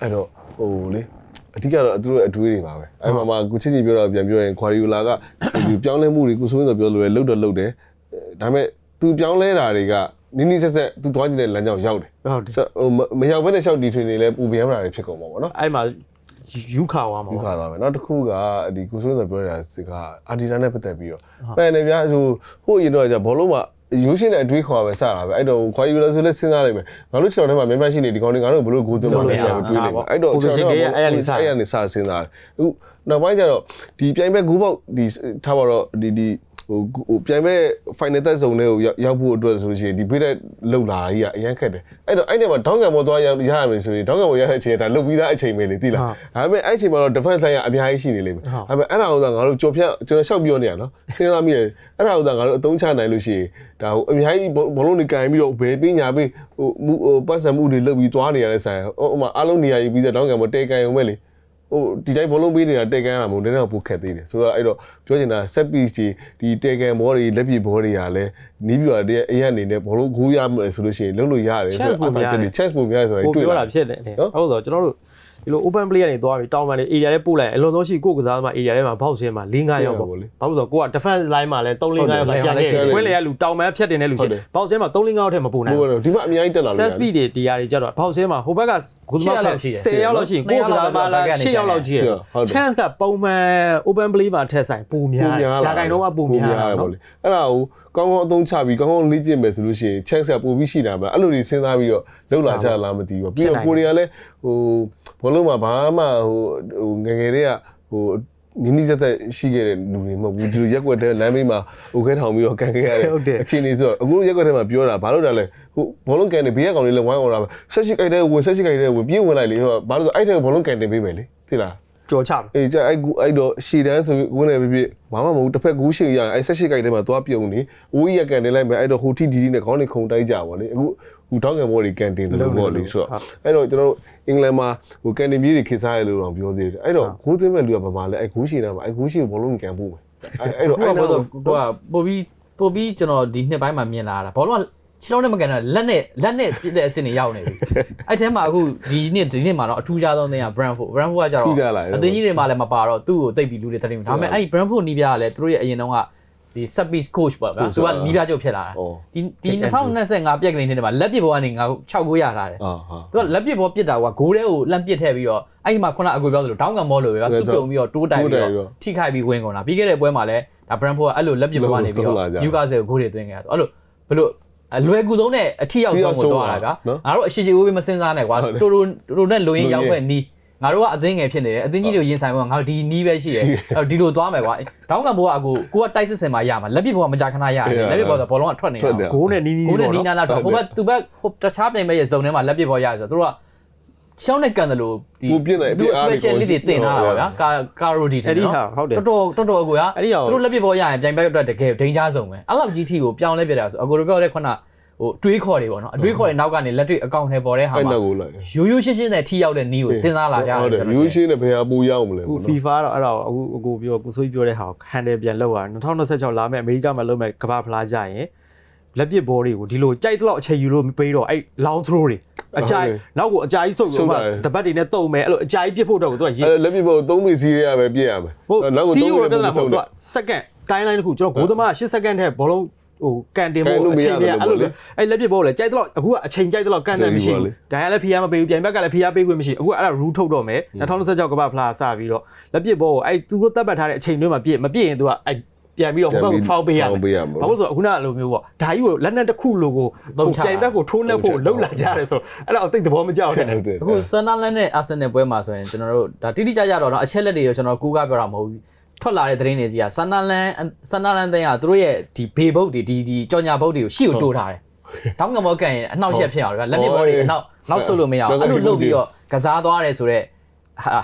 အဲ့တော့ဟိုလေအဓိကတော့သူတို့ရဲ့အတွေးတွေပါပဲအဲ့မှာမှာကိုချစ်ချစ်ပြောတော့ပြန်ပြောရင်ခွာရီယိုလာကဒီပြောင်းလဲမှုတွေကိုဆိုရင်ဆိုပြောလို့ရလုတ်တော့လုတ်တယ်ဒါပေမဲ့သူပြောင်းလဲတာတွေကနိနိဆက်ဆက်သူသွားနေတဲ့လမ်းကြောင်းရောက်တယ်
ဟုတ်တယ်
ဆိုဟိုမရောက်ဘဲနဲ့ရှောက်ဒီထွေနေလဲပူပြမ်းလာတွေဖြစ်ကုန်မှာပေါ့နော်
အဲ့မှာယူခါသွားမှာ
ယူ
ပေါ့
ခါသွားမယ်နောက်တစ်ခုကဒီကိုဆိုရင်ဆိုပြောတာစကအာဒီတာနဲ့ပတ်သက်ပြီးတော့ပန်နေဗျာဟိုဟိုအရင်တော့じゃဘောလုံးမှာ ရိုးရှင်းတဲ့အတွေးခေါ်ပဲစတာပဲအဲ့တော့ခွာယူလာဆိုလဲစဉ်းစားလိုက်မယ်ငါတို့ခြေတော်ထဲမှာမြန်မြန်ရှိနေဒီကောင်တွေငါတို့ဘလို့ဂိုးသွင်းမှလဲဆိုတော့တွေးလိုက်မယ်အဲ့တော့ခြေတော်ထဲမှာအဲ့ရနေစစဉ်းစားတယ်အခုနောက်ပိုင်းကျတော့ဒီပြိုင်ဘက်ဂိုးပေါက်ဒီထားပါတော့ဒီဒီ ဟိုဟိုပြိုင်ဘက် final third zone တွေကိုရောက်ဖို့အတွက်ဆိုလို့ရှိရင်ဒီဘေးတက်လောက်လာကြီးကအရန်ခက်တယ်အဲ့တော့အဲ့ဒီမှာဒေါင်းကန်ပေါ်သွားရရရမယ်ဆိုရင်ဒေါင်းကန်ပေါ်ရတဲ့အချိန်ကဒါလုတ်ပြီးသားအချိန်ပဲလေသိလားဒါပေမဲ့အဲ့အချိန်မှာတော့ defense line ကအများကြီးရှိနေလိမ့်မယ်ဒါပေမဲ့အဲ့ဒါဥစ္စာငါတို့ကြော်ဖြတ်ကျွန်တော်ရှောက်ပြောနေရနော်စဉ်းစားမိတယ်အဲ့ဒါဥစ္စာငါတို့အသုံးချနိုင်လို့ရှိရင်ဒါဟိုအများကြီးဘလုံးတွေကန်ပြီးတော့ဘယ်ပညာပြီးဟိုဟိုပတ်စံမှုတွေလုတ်ပြီးသွားနေရတဲ့ဆိုင်ဟိုမှာအားလုံးနေရာယူပြီးတော့ဒေါင်းကန်ပေါ်တဲကန်ရုံပဲလေ ဟိုဒီတိုင်းဘောလုံးပေးနေတာတဲကန်ရမှာမဟုတ်နည်းနည်းပိုခက်သေးတယ်ဆိုတော့အဲ့တော့ပြောချင်တာ set piece ကြီးဒီတဲကန်ဘောတွေလက်ပြဘောတွေကလည်းနီးပြတည်းအရင်အနေနဲ့ဘောလုံးဂိုးရမယ်ဆိုလို့ရှိရင်လုံးလို့ရတယ်ဆိုတော့ chance ပုံများဆိုတော့
ကို
တွေ့
ပြော
လာ
တာဖြစ်တယ်ဟုတ်ဆိုတော့ကျွန်တော်တို့ ဒီလို open play ကနေသွားပြီးတောင်းပန်လေး area လေးပို့လိုက်အလွန်ဆုံးရှိကိုကစားသမား area ထဲမှာဘောက်ဆင်းမှာ၄၅ရောက်ပေါ့ဘာလို့ဆိုတော့ကိုက defense line မှာလည်း3 4 5ရောက်မှာကြံခဲ့ခွဲလေရလူတောင်းပန်ဖြတ်တင်တဲ့လူရှိဘောက်ဆင်းမှာ3 4 5ရောက်ထဲမှာပို့နိုင်
ဟိုဒီမှာအများကြီးတက်လာ
set speed တွေတရားတွေကြတော့ဘောက်ဆင်းမှာဟိုဘက်ကဂိုးသမား10ရောက်လောက်ရှိရင်ကိုကစားသမားလား10ရောက်လောက်ကြီးရ chance ကပုံမှန် open play မှာထက်ဆိုင်ပိုများဂျာကိုင်တော့ကပိုများတာ
ပေါ့
နော်
လေအဲ့ဒါကို ကောင်းကောင်းအသုံးချပြီးကောင်းကောင်းလေ့ကျင့်မယ်ဆိုလို့ရှိရင် chance ကပိုပြီးရှိတာပဲအဲ့လိုတွေစဉ်းစားပြီးတော့လောက်လာကြလားမသိဘူးပြီးတော့ကိုရီးယားလည်းဟိုဘောလုံးမှာဘာမှဟိုဟိုငငယ်တွေကဟိုနီးနီးစက်သက်ရှိခဲ့တဲ့လူတွေမဟုတ်ဘူးဒီလိုရက်ွက်တဲ့လမ်းဘေးမှာဟိုခဲထောင်ပြီးတော့ကန်ခဲ့ရတဲ့အခြေအနေဆိုတော့အခုရက်ွက်ထဲမှာပြောတာဘာလို့လဲဟိုဘောလုံးကန်နေဘေးကကောင်လေးလည်းဝိုင်းအောင်တာပဲဆက်ရှိကြိုက်တဲ့ဝင်ဆက်ရှိကြိုက်တဲ့ဝင်ပြေးဝင်လိုက်လေဟိုဘာလို့ဆိုအဲ့တဲ့ဘောလုံးကန်တင်ပေးမယ်လေသိလား
ကြော်ချမယ်
အေးကြအဲ့ကူအဲ့တော့ရှည်တန်းဆိုပြီးဝင်နေပြီဖြစ်ဘာမှမဟုတ်တစ်ဖက်ကူးရှည်ရရင်အဲ့ဆက်ရှိကြိုက်တဲ့မှာသွားပြုံနေဝီးရက်ကန်နေလိုက်မယ်အဲ့တော့ဟိုထိဒီဒီနဲ့ခေါင်းနေခုံတိုက်ကြပါလေအခုဟိုတောင်းကန်ဘောတွေကန်တင်တယ်လို့ပေါ့လေဆိုတော့အဲ့တော့ကျွန်တော်တို့အင်္ဂလန်မှာဟိုကန်တင်ပြေးတွေခေစားရလို့တော့ပြောသေးတယ်အဲ့တော့ဂိုးသွင်းမဲ့လူကဘာမှလဲအဲ့ဂိုးရှည်တန်းမှာအဲ့ဂိုးရှည်ဘောလုံးကန်ဖို့မယ်အဲ့တော့
အဲ့
အဲ့
တော့
တော့
ကိုကပို့ပြီးပို့ပြီးကျွန်တော်ဒီနှစ်ပိုင်းမှာမြင်လာတာဘောလုံးက ခြေထောက်နဲ့မကန်တာလက်နဲ့လက်နဲ့ပြစ်တဲ့အဆင့်တွေရောက်နေပြီအဲ့ထဲမှာအခုဒီနှစ်ဒီနှစ်မှာတော့အထူးခြားဆုံးသင်းက Brentford Brentford ကကြတော့အသင်းကြီးတွေမှာလည်းမပါတော့သူ့ကိုတိတ်ပြီးလူတွေတတိမဒါပေမဲ့အဲ့ဒီ Brentford နီးပြကလည်းသူတို့ရဲ့အရင်တုန်းကဒီ set piece coach ပေါ့ဗျာသူကနီးပြချုပ်ဖြစ်လာတာဒီဒီ2025ပြက်ကလေးနှစ်မှာလက်ပစ်ဘောကနေငါ6ကိုရထားတယ်
အာဟာ
သူကလက်ပစ်ဘောပစ်တာကဂိုးတဲ့ကိုလန့်ပစ်ထည့်ပြီးတော့အဲ့ဒီမှာခုနအကူပြောသလိုတောင်းကမောလို့ပဲစုပြုံပြီးတော့တိုးတိုင်ပြီးတော့ထိခိုက်ပြီးဝင်ကုန်တာပြီးခဲ့တဲ့ပွဲမှာလည်းဒါ Brentford ကအဲ့လိုလက်ပစ်ဘောကနေပြီးတော့ Newcastle ကိုဂိုးတွေသွင်းခဲ့တာအဲ့လိုဘယ်လို အလွယ်ကူဆုံးနဲ့အထီရောက်ဆုံးကိုတော့တာကငါတို့အရှိရှိဝေးဝေးမစင်စားနဲ့ကွာတိုတိုတိုနဲ့လိုရင်းရောက်ခဲ့နီးငါတို့ကအသင်းငယ်ဖြစ်နေတယ်အသင်းကြီးတွေကိုရင်ဆိုင်ဖို့ငါတို့ဒီနီးပဲရှိတယ်အဲ့ဒီလိုသွားမယ်ကွာတောင်းကဘောကအကူကိုကတိုက်စစ်စင်မှာရမှာလက်ပစ်ဘောကမကြခဏရတယ်လက်ပစ်ဘောဆိုဘောလုံးကထွက်နေတာ
ဂိုးနဲ့နီးနီး
ကို
ပေါ့
နဲ့နီ
နော်
နာလာတော့ဟိုဘက်သူဘက်ဟိုတခြားပြိုင်မဲ့ရဲ့ဇုံထဲမှာလက်ပစ်ပေါ်ရဆိုတော့သူတို့က ရှောင်းနဲ့ကန်တယ်လို့ဒီသူ special လေးတွေတင်ထားတာပါဗျာကာကာရိုဒီတယ်
အဲ့ဒီ
နော်
ဟာဟုတ်တယ်
တော်တော်တော်တော်ကိုရ
အဲ့ဒီဟာ
သူတို့လက်ပစ်ပေါ်ရရင်ပြိုင်ဘက်အတွက်တကယ်ဒိန်ဂျာဇုံပဲအဲ့လောက်ကြီးထိကိုပြောင်းလဲပြတာဆိုအကိုတို့ပြောတဲ့ခုနဟိုတွေးခေါ်တွေပေါ့နော်အတွေးခေါ်တွေနောက်ကနေလက်တွေ့အကောင့်ထဲပေါ်တဲ့ဟာ
အဲ့
မှာ
နောက်ကိုလိုက်
ရိုးရိုးရှင်းရှင်းနဲ့ထိရောက်တဲ့နီးကိုစဉ်းစားလာကြတယ်
ဟုတ်တယ်ရိုးရှင်းနဲ့ဘယ်ဟာပူရအောင်မလဲ
အခု FIFA တော့အဲ့ဒါကိုအခုအခုပြောကိုဆိုးကြီးပြောတဲ့ဟာကို handle ပြန်လောက်ရ2026လာမယ့်အမေရိကမှာလုပ်မယ့်ကမ္ဘာဖလားကြရင် လက်ပစ်ဘောတွေကိုဒီလိုကြိုက်တော့အချိန်ယူလို့မပေးတော့အဲ့ long throw တွေအကြိုက်နောက်ကိုအကြိုက်ဆုပ်ပြီးမှတပတ်တွေနဲ့တုံမယ်အဲ့လိုအကြိုက်ပြစ်ဖို့တော့ကိုသူကရေး
အဲ့လက်ပြပေါ်3မိစီးရပဲပြည့်ရမယ်
ဟုတ်
နောက်ကို
စီး
3
ကို
မိ
ပြဿနာ
ဆုံး
မဟုတ်
တယ်
သူက second တိုင်းလိုင်းတစ်ခုကျွန်တော်ဂိုးသမား8 second ထဲဘောလုံးဟိုကန်တင်ဖို့
ကန်လို့မ
အ
ရ
ချိန်
ဘူး
ပြ
လို့
အဲ့လို
ပေါ့လေ
အဲ့လက်ပစ်ဘောလေကြိုက်တော့အခုကအချိန်ကြိုက်တော့ကန်တယ်မရှိ
ကြိုက်ပြီ
ဘူးဒါရလည်းဖီယာမပေးဘူးပြိုင်ဘက်ကလည်းဖီယာပေးခွင့်မရှိအခုအဲ့ဒါ rule ထုတ်တော့မယ်2026ကမ္ဘာဖလားစပြီးတော့လက်ပစ်ဘောကိုအဲ့သူတို့တက်ပတ်ထားတဲ့အချိန်တွေမှာပြည့်မပြည့်ရင်သူကအဲ့ ပြန်ပြီးတော့ဟိုဘက်ကို foul ပေးရမယ်
ပေးရမယ်
ဘာလို့ဆိုတော့အခုနကလိုမျိုးပေါ့ဒါကြီးကိုလက်နက်တစ်ခုလိုကိုပြိုင်ဘက်ကိုထိုးနှက်ဖို့လှုပ်လာကြတယ်ဆိုအဲ့ဒါအသိသဘောမကြောက်တဲ့
ဟုတ်တယ်
အခုဆန်နာလန်နဲ့အာဆင်နယ်ပွဲမှာဆိုရင်ကျွန်တော်တို့ဒါတိတိကျကျတော့တော့အချက်လက်တွေရောကျွန်တော်ကူးကားပြောတာမဟုတ်ဘူးထွက်လာတဲ့သတင်းတွေကြီးကဆန်နာလန်ဆန်နာလန်တဲ့ကသူတို့ရဲ့ဒီဘေဘုတ်တွေဒီဒီကြော်ညာဘုတ်တွေကိုရှေ့ကိုတိုးထားတယ်။တောင်းကမောကန်ရင်အနောက်ရှက်ဖြစ်အောင်လက်ပြဘောတွေအနောက်နောက်ဆုပ်လို့မရအောင်အဲ့လိုလုပ်ပြီးတော့ကစားသွားတယ်ဆိုတော့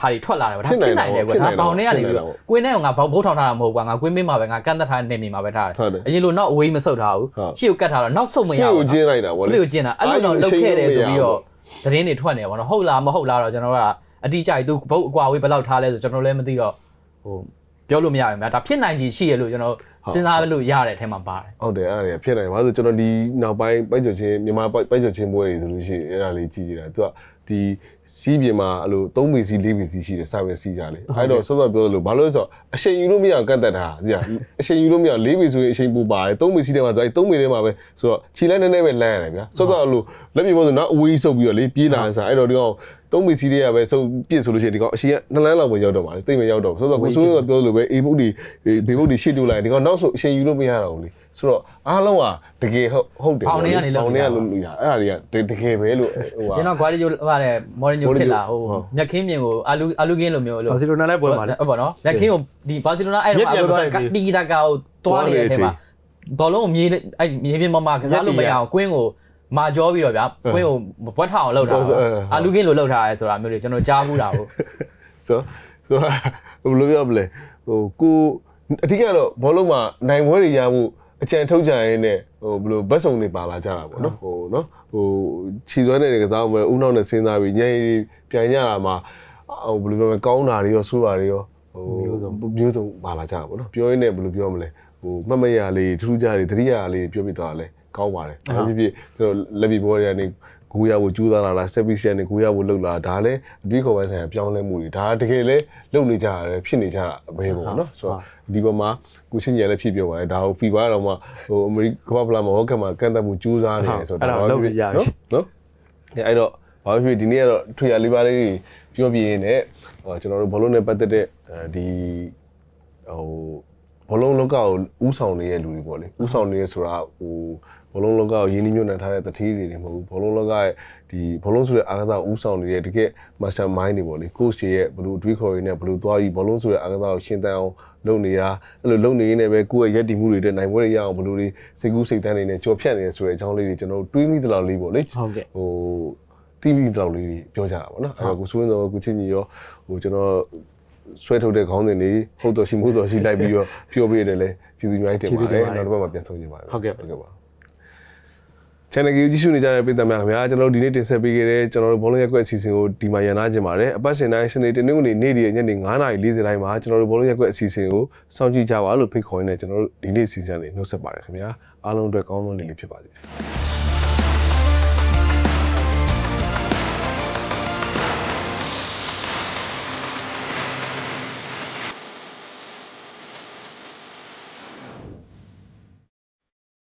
ဟာဒီထွက်လာတယ်ဗျာဒါဖြစ်နိုင်တယ်ကွာဒါဘောင်ထဲကနေပြီးတော့ကွင်းထဲကငါဘောက်ဘုတ်ထောင်ထားတာမဟုတ်ကွာငါကွင်းမင်းမှာပဲငါကန့်သက်ထားတဲ့နေမြေမှာပဲထားတယ်အရင်လိုနောက်အဝေးမဆုပ်ထားဘူးရှေ့ကိုကတ်ထားတော့နောက်ဆုပ်မရ
ကို
ဘူး
ကျင်းလိုက်တာဗော
စ
လေ
ပစ်ကိုကျင်းတာအဲ့လိုတော့လုတ်ခဲ့တယ်ဆိုပြီးတော့သတင်းတွေထွက်နေပါတော့ဟုတ်လားမဟုတ်လားတော့ကျွန်တော်ကအတိအကျသူဘုတ်အကွာဝေးဘယ်လောက်ထားလဲဆိုကျွန်တော်လည်းမသိတော့ဟိုပြောလို့မရဘူးဗျာဒါဖြစ်နိုင်ချေရှိရလို့ကျွန်တော်စဉ်းစားလို့ရတဲ့အထက်မှာပါတယ်
ဟုတ်တယ်အဲ့ဒါတွေကဖြစ်နိုင်တယ်။ဘာလို့လဲဆိုတော့ကျွန်တော်ဒီနောက်ပိုင်းပိုက်ကြချင်းမြန်မာပိုက်ကြချင်းပွဲတွေဆိုလို့ရှိရင်အဲ့ဒါလေးကြည့်ကြတာသူက ဒီစီးပြင်မှာအဲ့လို3 BC 4 BC ရှိတယ်စာပဲစီးကြလေအဲ့တော့စောစောပြောလို့ဘာလို့လဲဆိုတော့အချိန်ယူလို့မရအောင်ကတ်တက်တာဒီကအချိန်ယူလို့မရအောင်4 BC ဆိုရင်အချိန်ပူပါတယ်3 BC ထဲမှာဆိုအဲ့3 BC ထဲမှာပဲဆိုတော့ခြေလိုက်နည်းနည်းပဲလမ်းရတယ်ဗျာစောစောအဲ့လိုလက်ပြပေါ်ဆိုတော့အဝေးဆုပ်ပြီးတော့လေပြေးလာတဲ့စားအဲ့တော့ဒီကောင်3 BC တွေကပဲဆုပ်ပြစ်ဆိုလို့ရှိရင်ဒီကောင်အချိန်ကနှစ်လမ်းလောက်ပဲရောက်တော့ပါလေတိတ်မရောက်တော့ဘူးစောစောကိုစိုးစိုးကပြောလို့ပဲအေးဘုတ်ဒီဘေဘုတ်ဒီရှေ့တူလိုက်ဒီကောင်နောက်ဆိုအချိန်ယူလို့မရတော့ဘူးလေ ဆိုတော့အားလုံးကတကယ်ဟုတ်ဟုတ်တယ်
ပေါင်ထဲကနေလုပ်
ပေါင်
နေ
ထဲ
ရ
ကလို့လို့ရအဲ့ဒါတွေကတကယ်ပဲလို့ဟိုက
ကျွန်တော်ဂွာဒီယိုပါတယ်မော်ရီညိုဖြစ်လာဟို
ဟုတ်
မြက်ခင်းပြင်ကိုအာလူအာလူကင်းလိုမျိုးလို့
ဘာစီလိုနာလည်းပွဲမှာလေ
ဟုတ်ပါနော်မြက်ခင်းကိုဒီဘာစီလိုနာအဲ့တော့
မြက်ပြန်
အာလူ
မဆိုင်ဘူး
တီဂီတာကာကိုတွားနေတဲ့အချိန်မှာဘောလုံးကိုမြေအဲ့မြေပြင်ပေါ်မှာကစားလို့မရအောင်ကွင်းကိုမာကြောပြီးတော့ဗျာကွင်းကိုဘွက်ထအောင်လောက်တာ
ဟုတ်ဟုတ်ဟုတ်
အာလူကင်းလိုလောက်ထားရဲဆိုတာမျိုးတွေကျွန်တော်ကြားဘူးတာဟုတ်
ဆိုဆိုတော့ဘယ်လိုပြောမလဲဟိုကိုအဓိကတော့ဘောလုံးမှာနိုင်ပွဲတွေရမှု အကြံထုတ်ကြရင်နဲ့ဟိုဘယ်လိုဘတ်စုံတွေပါလာကြတာပေါ့နော်ဟိုနော်ဟိုခြီစွမ်းတဲ့ကစားပွဲဥနောက်နဲ့စဉ်းစားပြီးညံရီပြန်ရတာမှာဟိုဘယ်လိုပြောမလဲကောင်းတာတွေရောဆိုးတာတွေရောဟိုမျိုးစုံပါလာကြတာပေါ့နော်ပြောရင်းနဲ့ဘယ်လိုပြောမလဲဟိုမှတ်မရလေးထူးထူးခြားတွေတတိယလေးပြောပြသွားတာလဲကောင်းပါတယ်ဒါဖြစ်ဖြစ်ကျွန်တော်လက်ပြီးဘောတွေကနေ ဂူရဖို့ကြိုးစားလာလားဆက်ပြီးစီကနေဂူရဖို့လှုပ်လာဒါလည်းအတွေးခေါ်ပိုင်းဆိုင်ရာပြောင်းလဲမှုတွေဒါတကယ်လဲလုပ်နေကြရတယ်ဖြစ်နေကြတာအပဲပေါ့နော်ဆိုတော့ဒီဘက်မှာကိုချင်းကြီးလည်းဖြစ်ပြောပါတယ်ဒါဟိုဖီဘာတော့မှဟိုအမေရိကကမ္ဘာဖလားမှာဟောကမှာကန့်သက်မှုကြိုးစားနေတယ်ဆိုတော့နော်နော်အဲ့တော့ဘာဖြစ်ဒီနေ့ကတော့ထွေရလေးပါလေးပြောပြရင်းနဲ့ကျွန်တော်တို့ဘလုံးနဲ့ပတ်သက်တဲ့ဒီဟိုဘလုံးလောကကိုဥဆောင်နေတဲ့လူတွေပေါ့လေဥဆောင်နေရဆိုတာဟို ဘလုံးလောကကိုရင်းနှီးမြှုပ်နှံထားတဲ့တတိတွေတွေမဟုတ်ဘူးဘလုံးလောကရဲ့ဒီဘလုံးဆိုတဲ့အားကစားဥဆောင်နေတဲ့တကယ် master mind တွေပေါ့လေ coach တွေရဲ့ဘယ်လိုတွေးခေါ်ရင်းနဲ့ဘယ်လိုသွားပြီးဘလုံးဆိုတဲ့အားကစားကိုရှင်းတန်းအောင်လုပ်နေတာအဲ့လိုလုပ်နေရင်းနဲ့ပဲကိုယ့်ရဲ့ရည်တည်မှုတွေတဲ့နိုင်ပွဲတွေရအောင်ဘယ်လိုတွေစိတ်ကူးစိတ်တန်းတွေနဲ့ကြော်ဖြတ်နေရဆိုတဲ့အကြောင်းလေးတွေကျွန်တော်တို့တွေးမိသလောက်လေးပေါ့လေ
ဟုတ်ကဲ့
ဟိုတီးပြီးတော့လေးတွေပြောကြတာပေါ့နော်အဲ့တော့ကိုစိုးရင်တော့ကိုချင်းကြီးရောဟိုကျွန်တော်ဆွဲထုတ်တဲ့ခေါင်းစဉ်တွေဟုတ်တော်ရှိမှုတော်ရှိလိုက်ပြီးတော့ပြောပြရတယ်လေကျေးဇူးများတင်ပါတယ်နောက်တစ်ပတ်မှာပြန်ဆုံကြပါမယ်ဟုတ်ကဲ့ပါ channel ကြီးကြည့်ရှုနေကြတဲ့ပြည်သူများခင်ဗျာကျွန်တော်တို့ဒီနေ့တင်ဆက်ပေးခဲ့တဲ့ကျွန်တော်တို့ဘောလုံးရက်ကွက်အစီအစဉ်ကိုဒီမှာရန်နာခြင်းပါတယ်အပတ်စဉ်တိုင်းစနေတနင်္ဂနွေနေ့ဒီညနေ9:40တိုင်းမှာကျွန်တော်တို့ဘောလုံးရက်ကွက်အစီအစဉ်ကိုစောင့်ကြည့်ကြပါလို့ဖိတ်ခေါ်ရင်းနဲ့ကျွန်တော်တို့ဒီနေ့အစီအစဉ်လေးနှုတ်ဆက်ပါတယ်ခင်ဗျာအားလုံးအတွက်ကောင်းသောနေ့လေးဖြစ်ပါစေ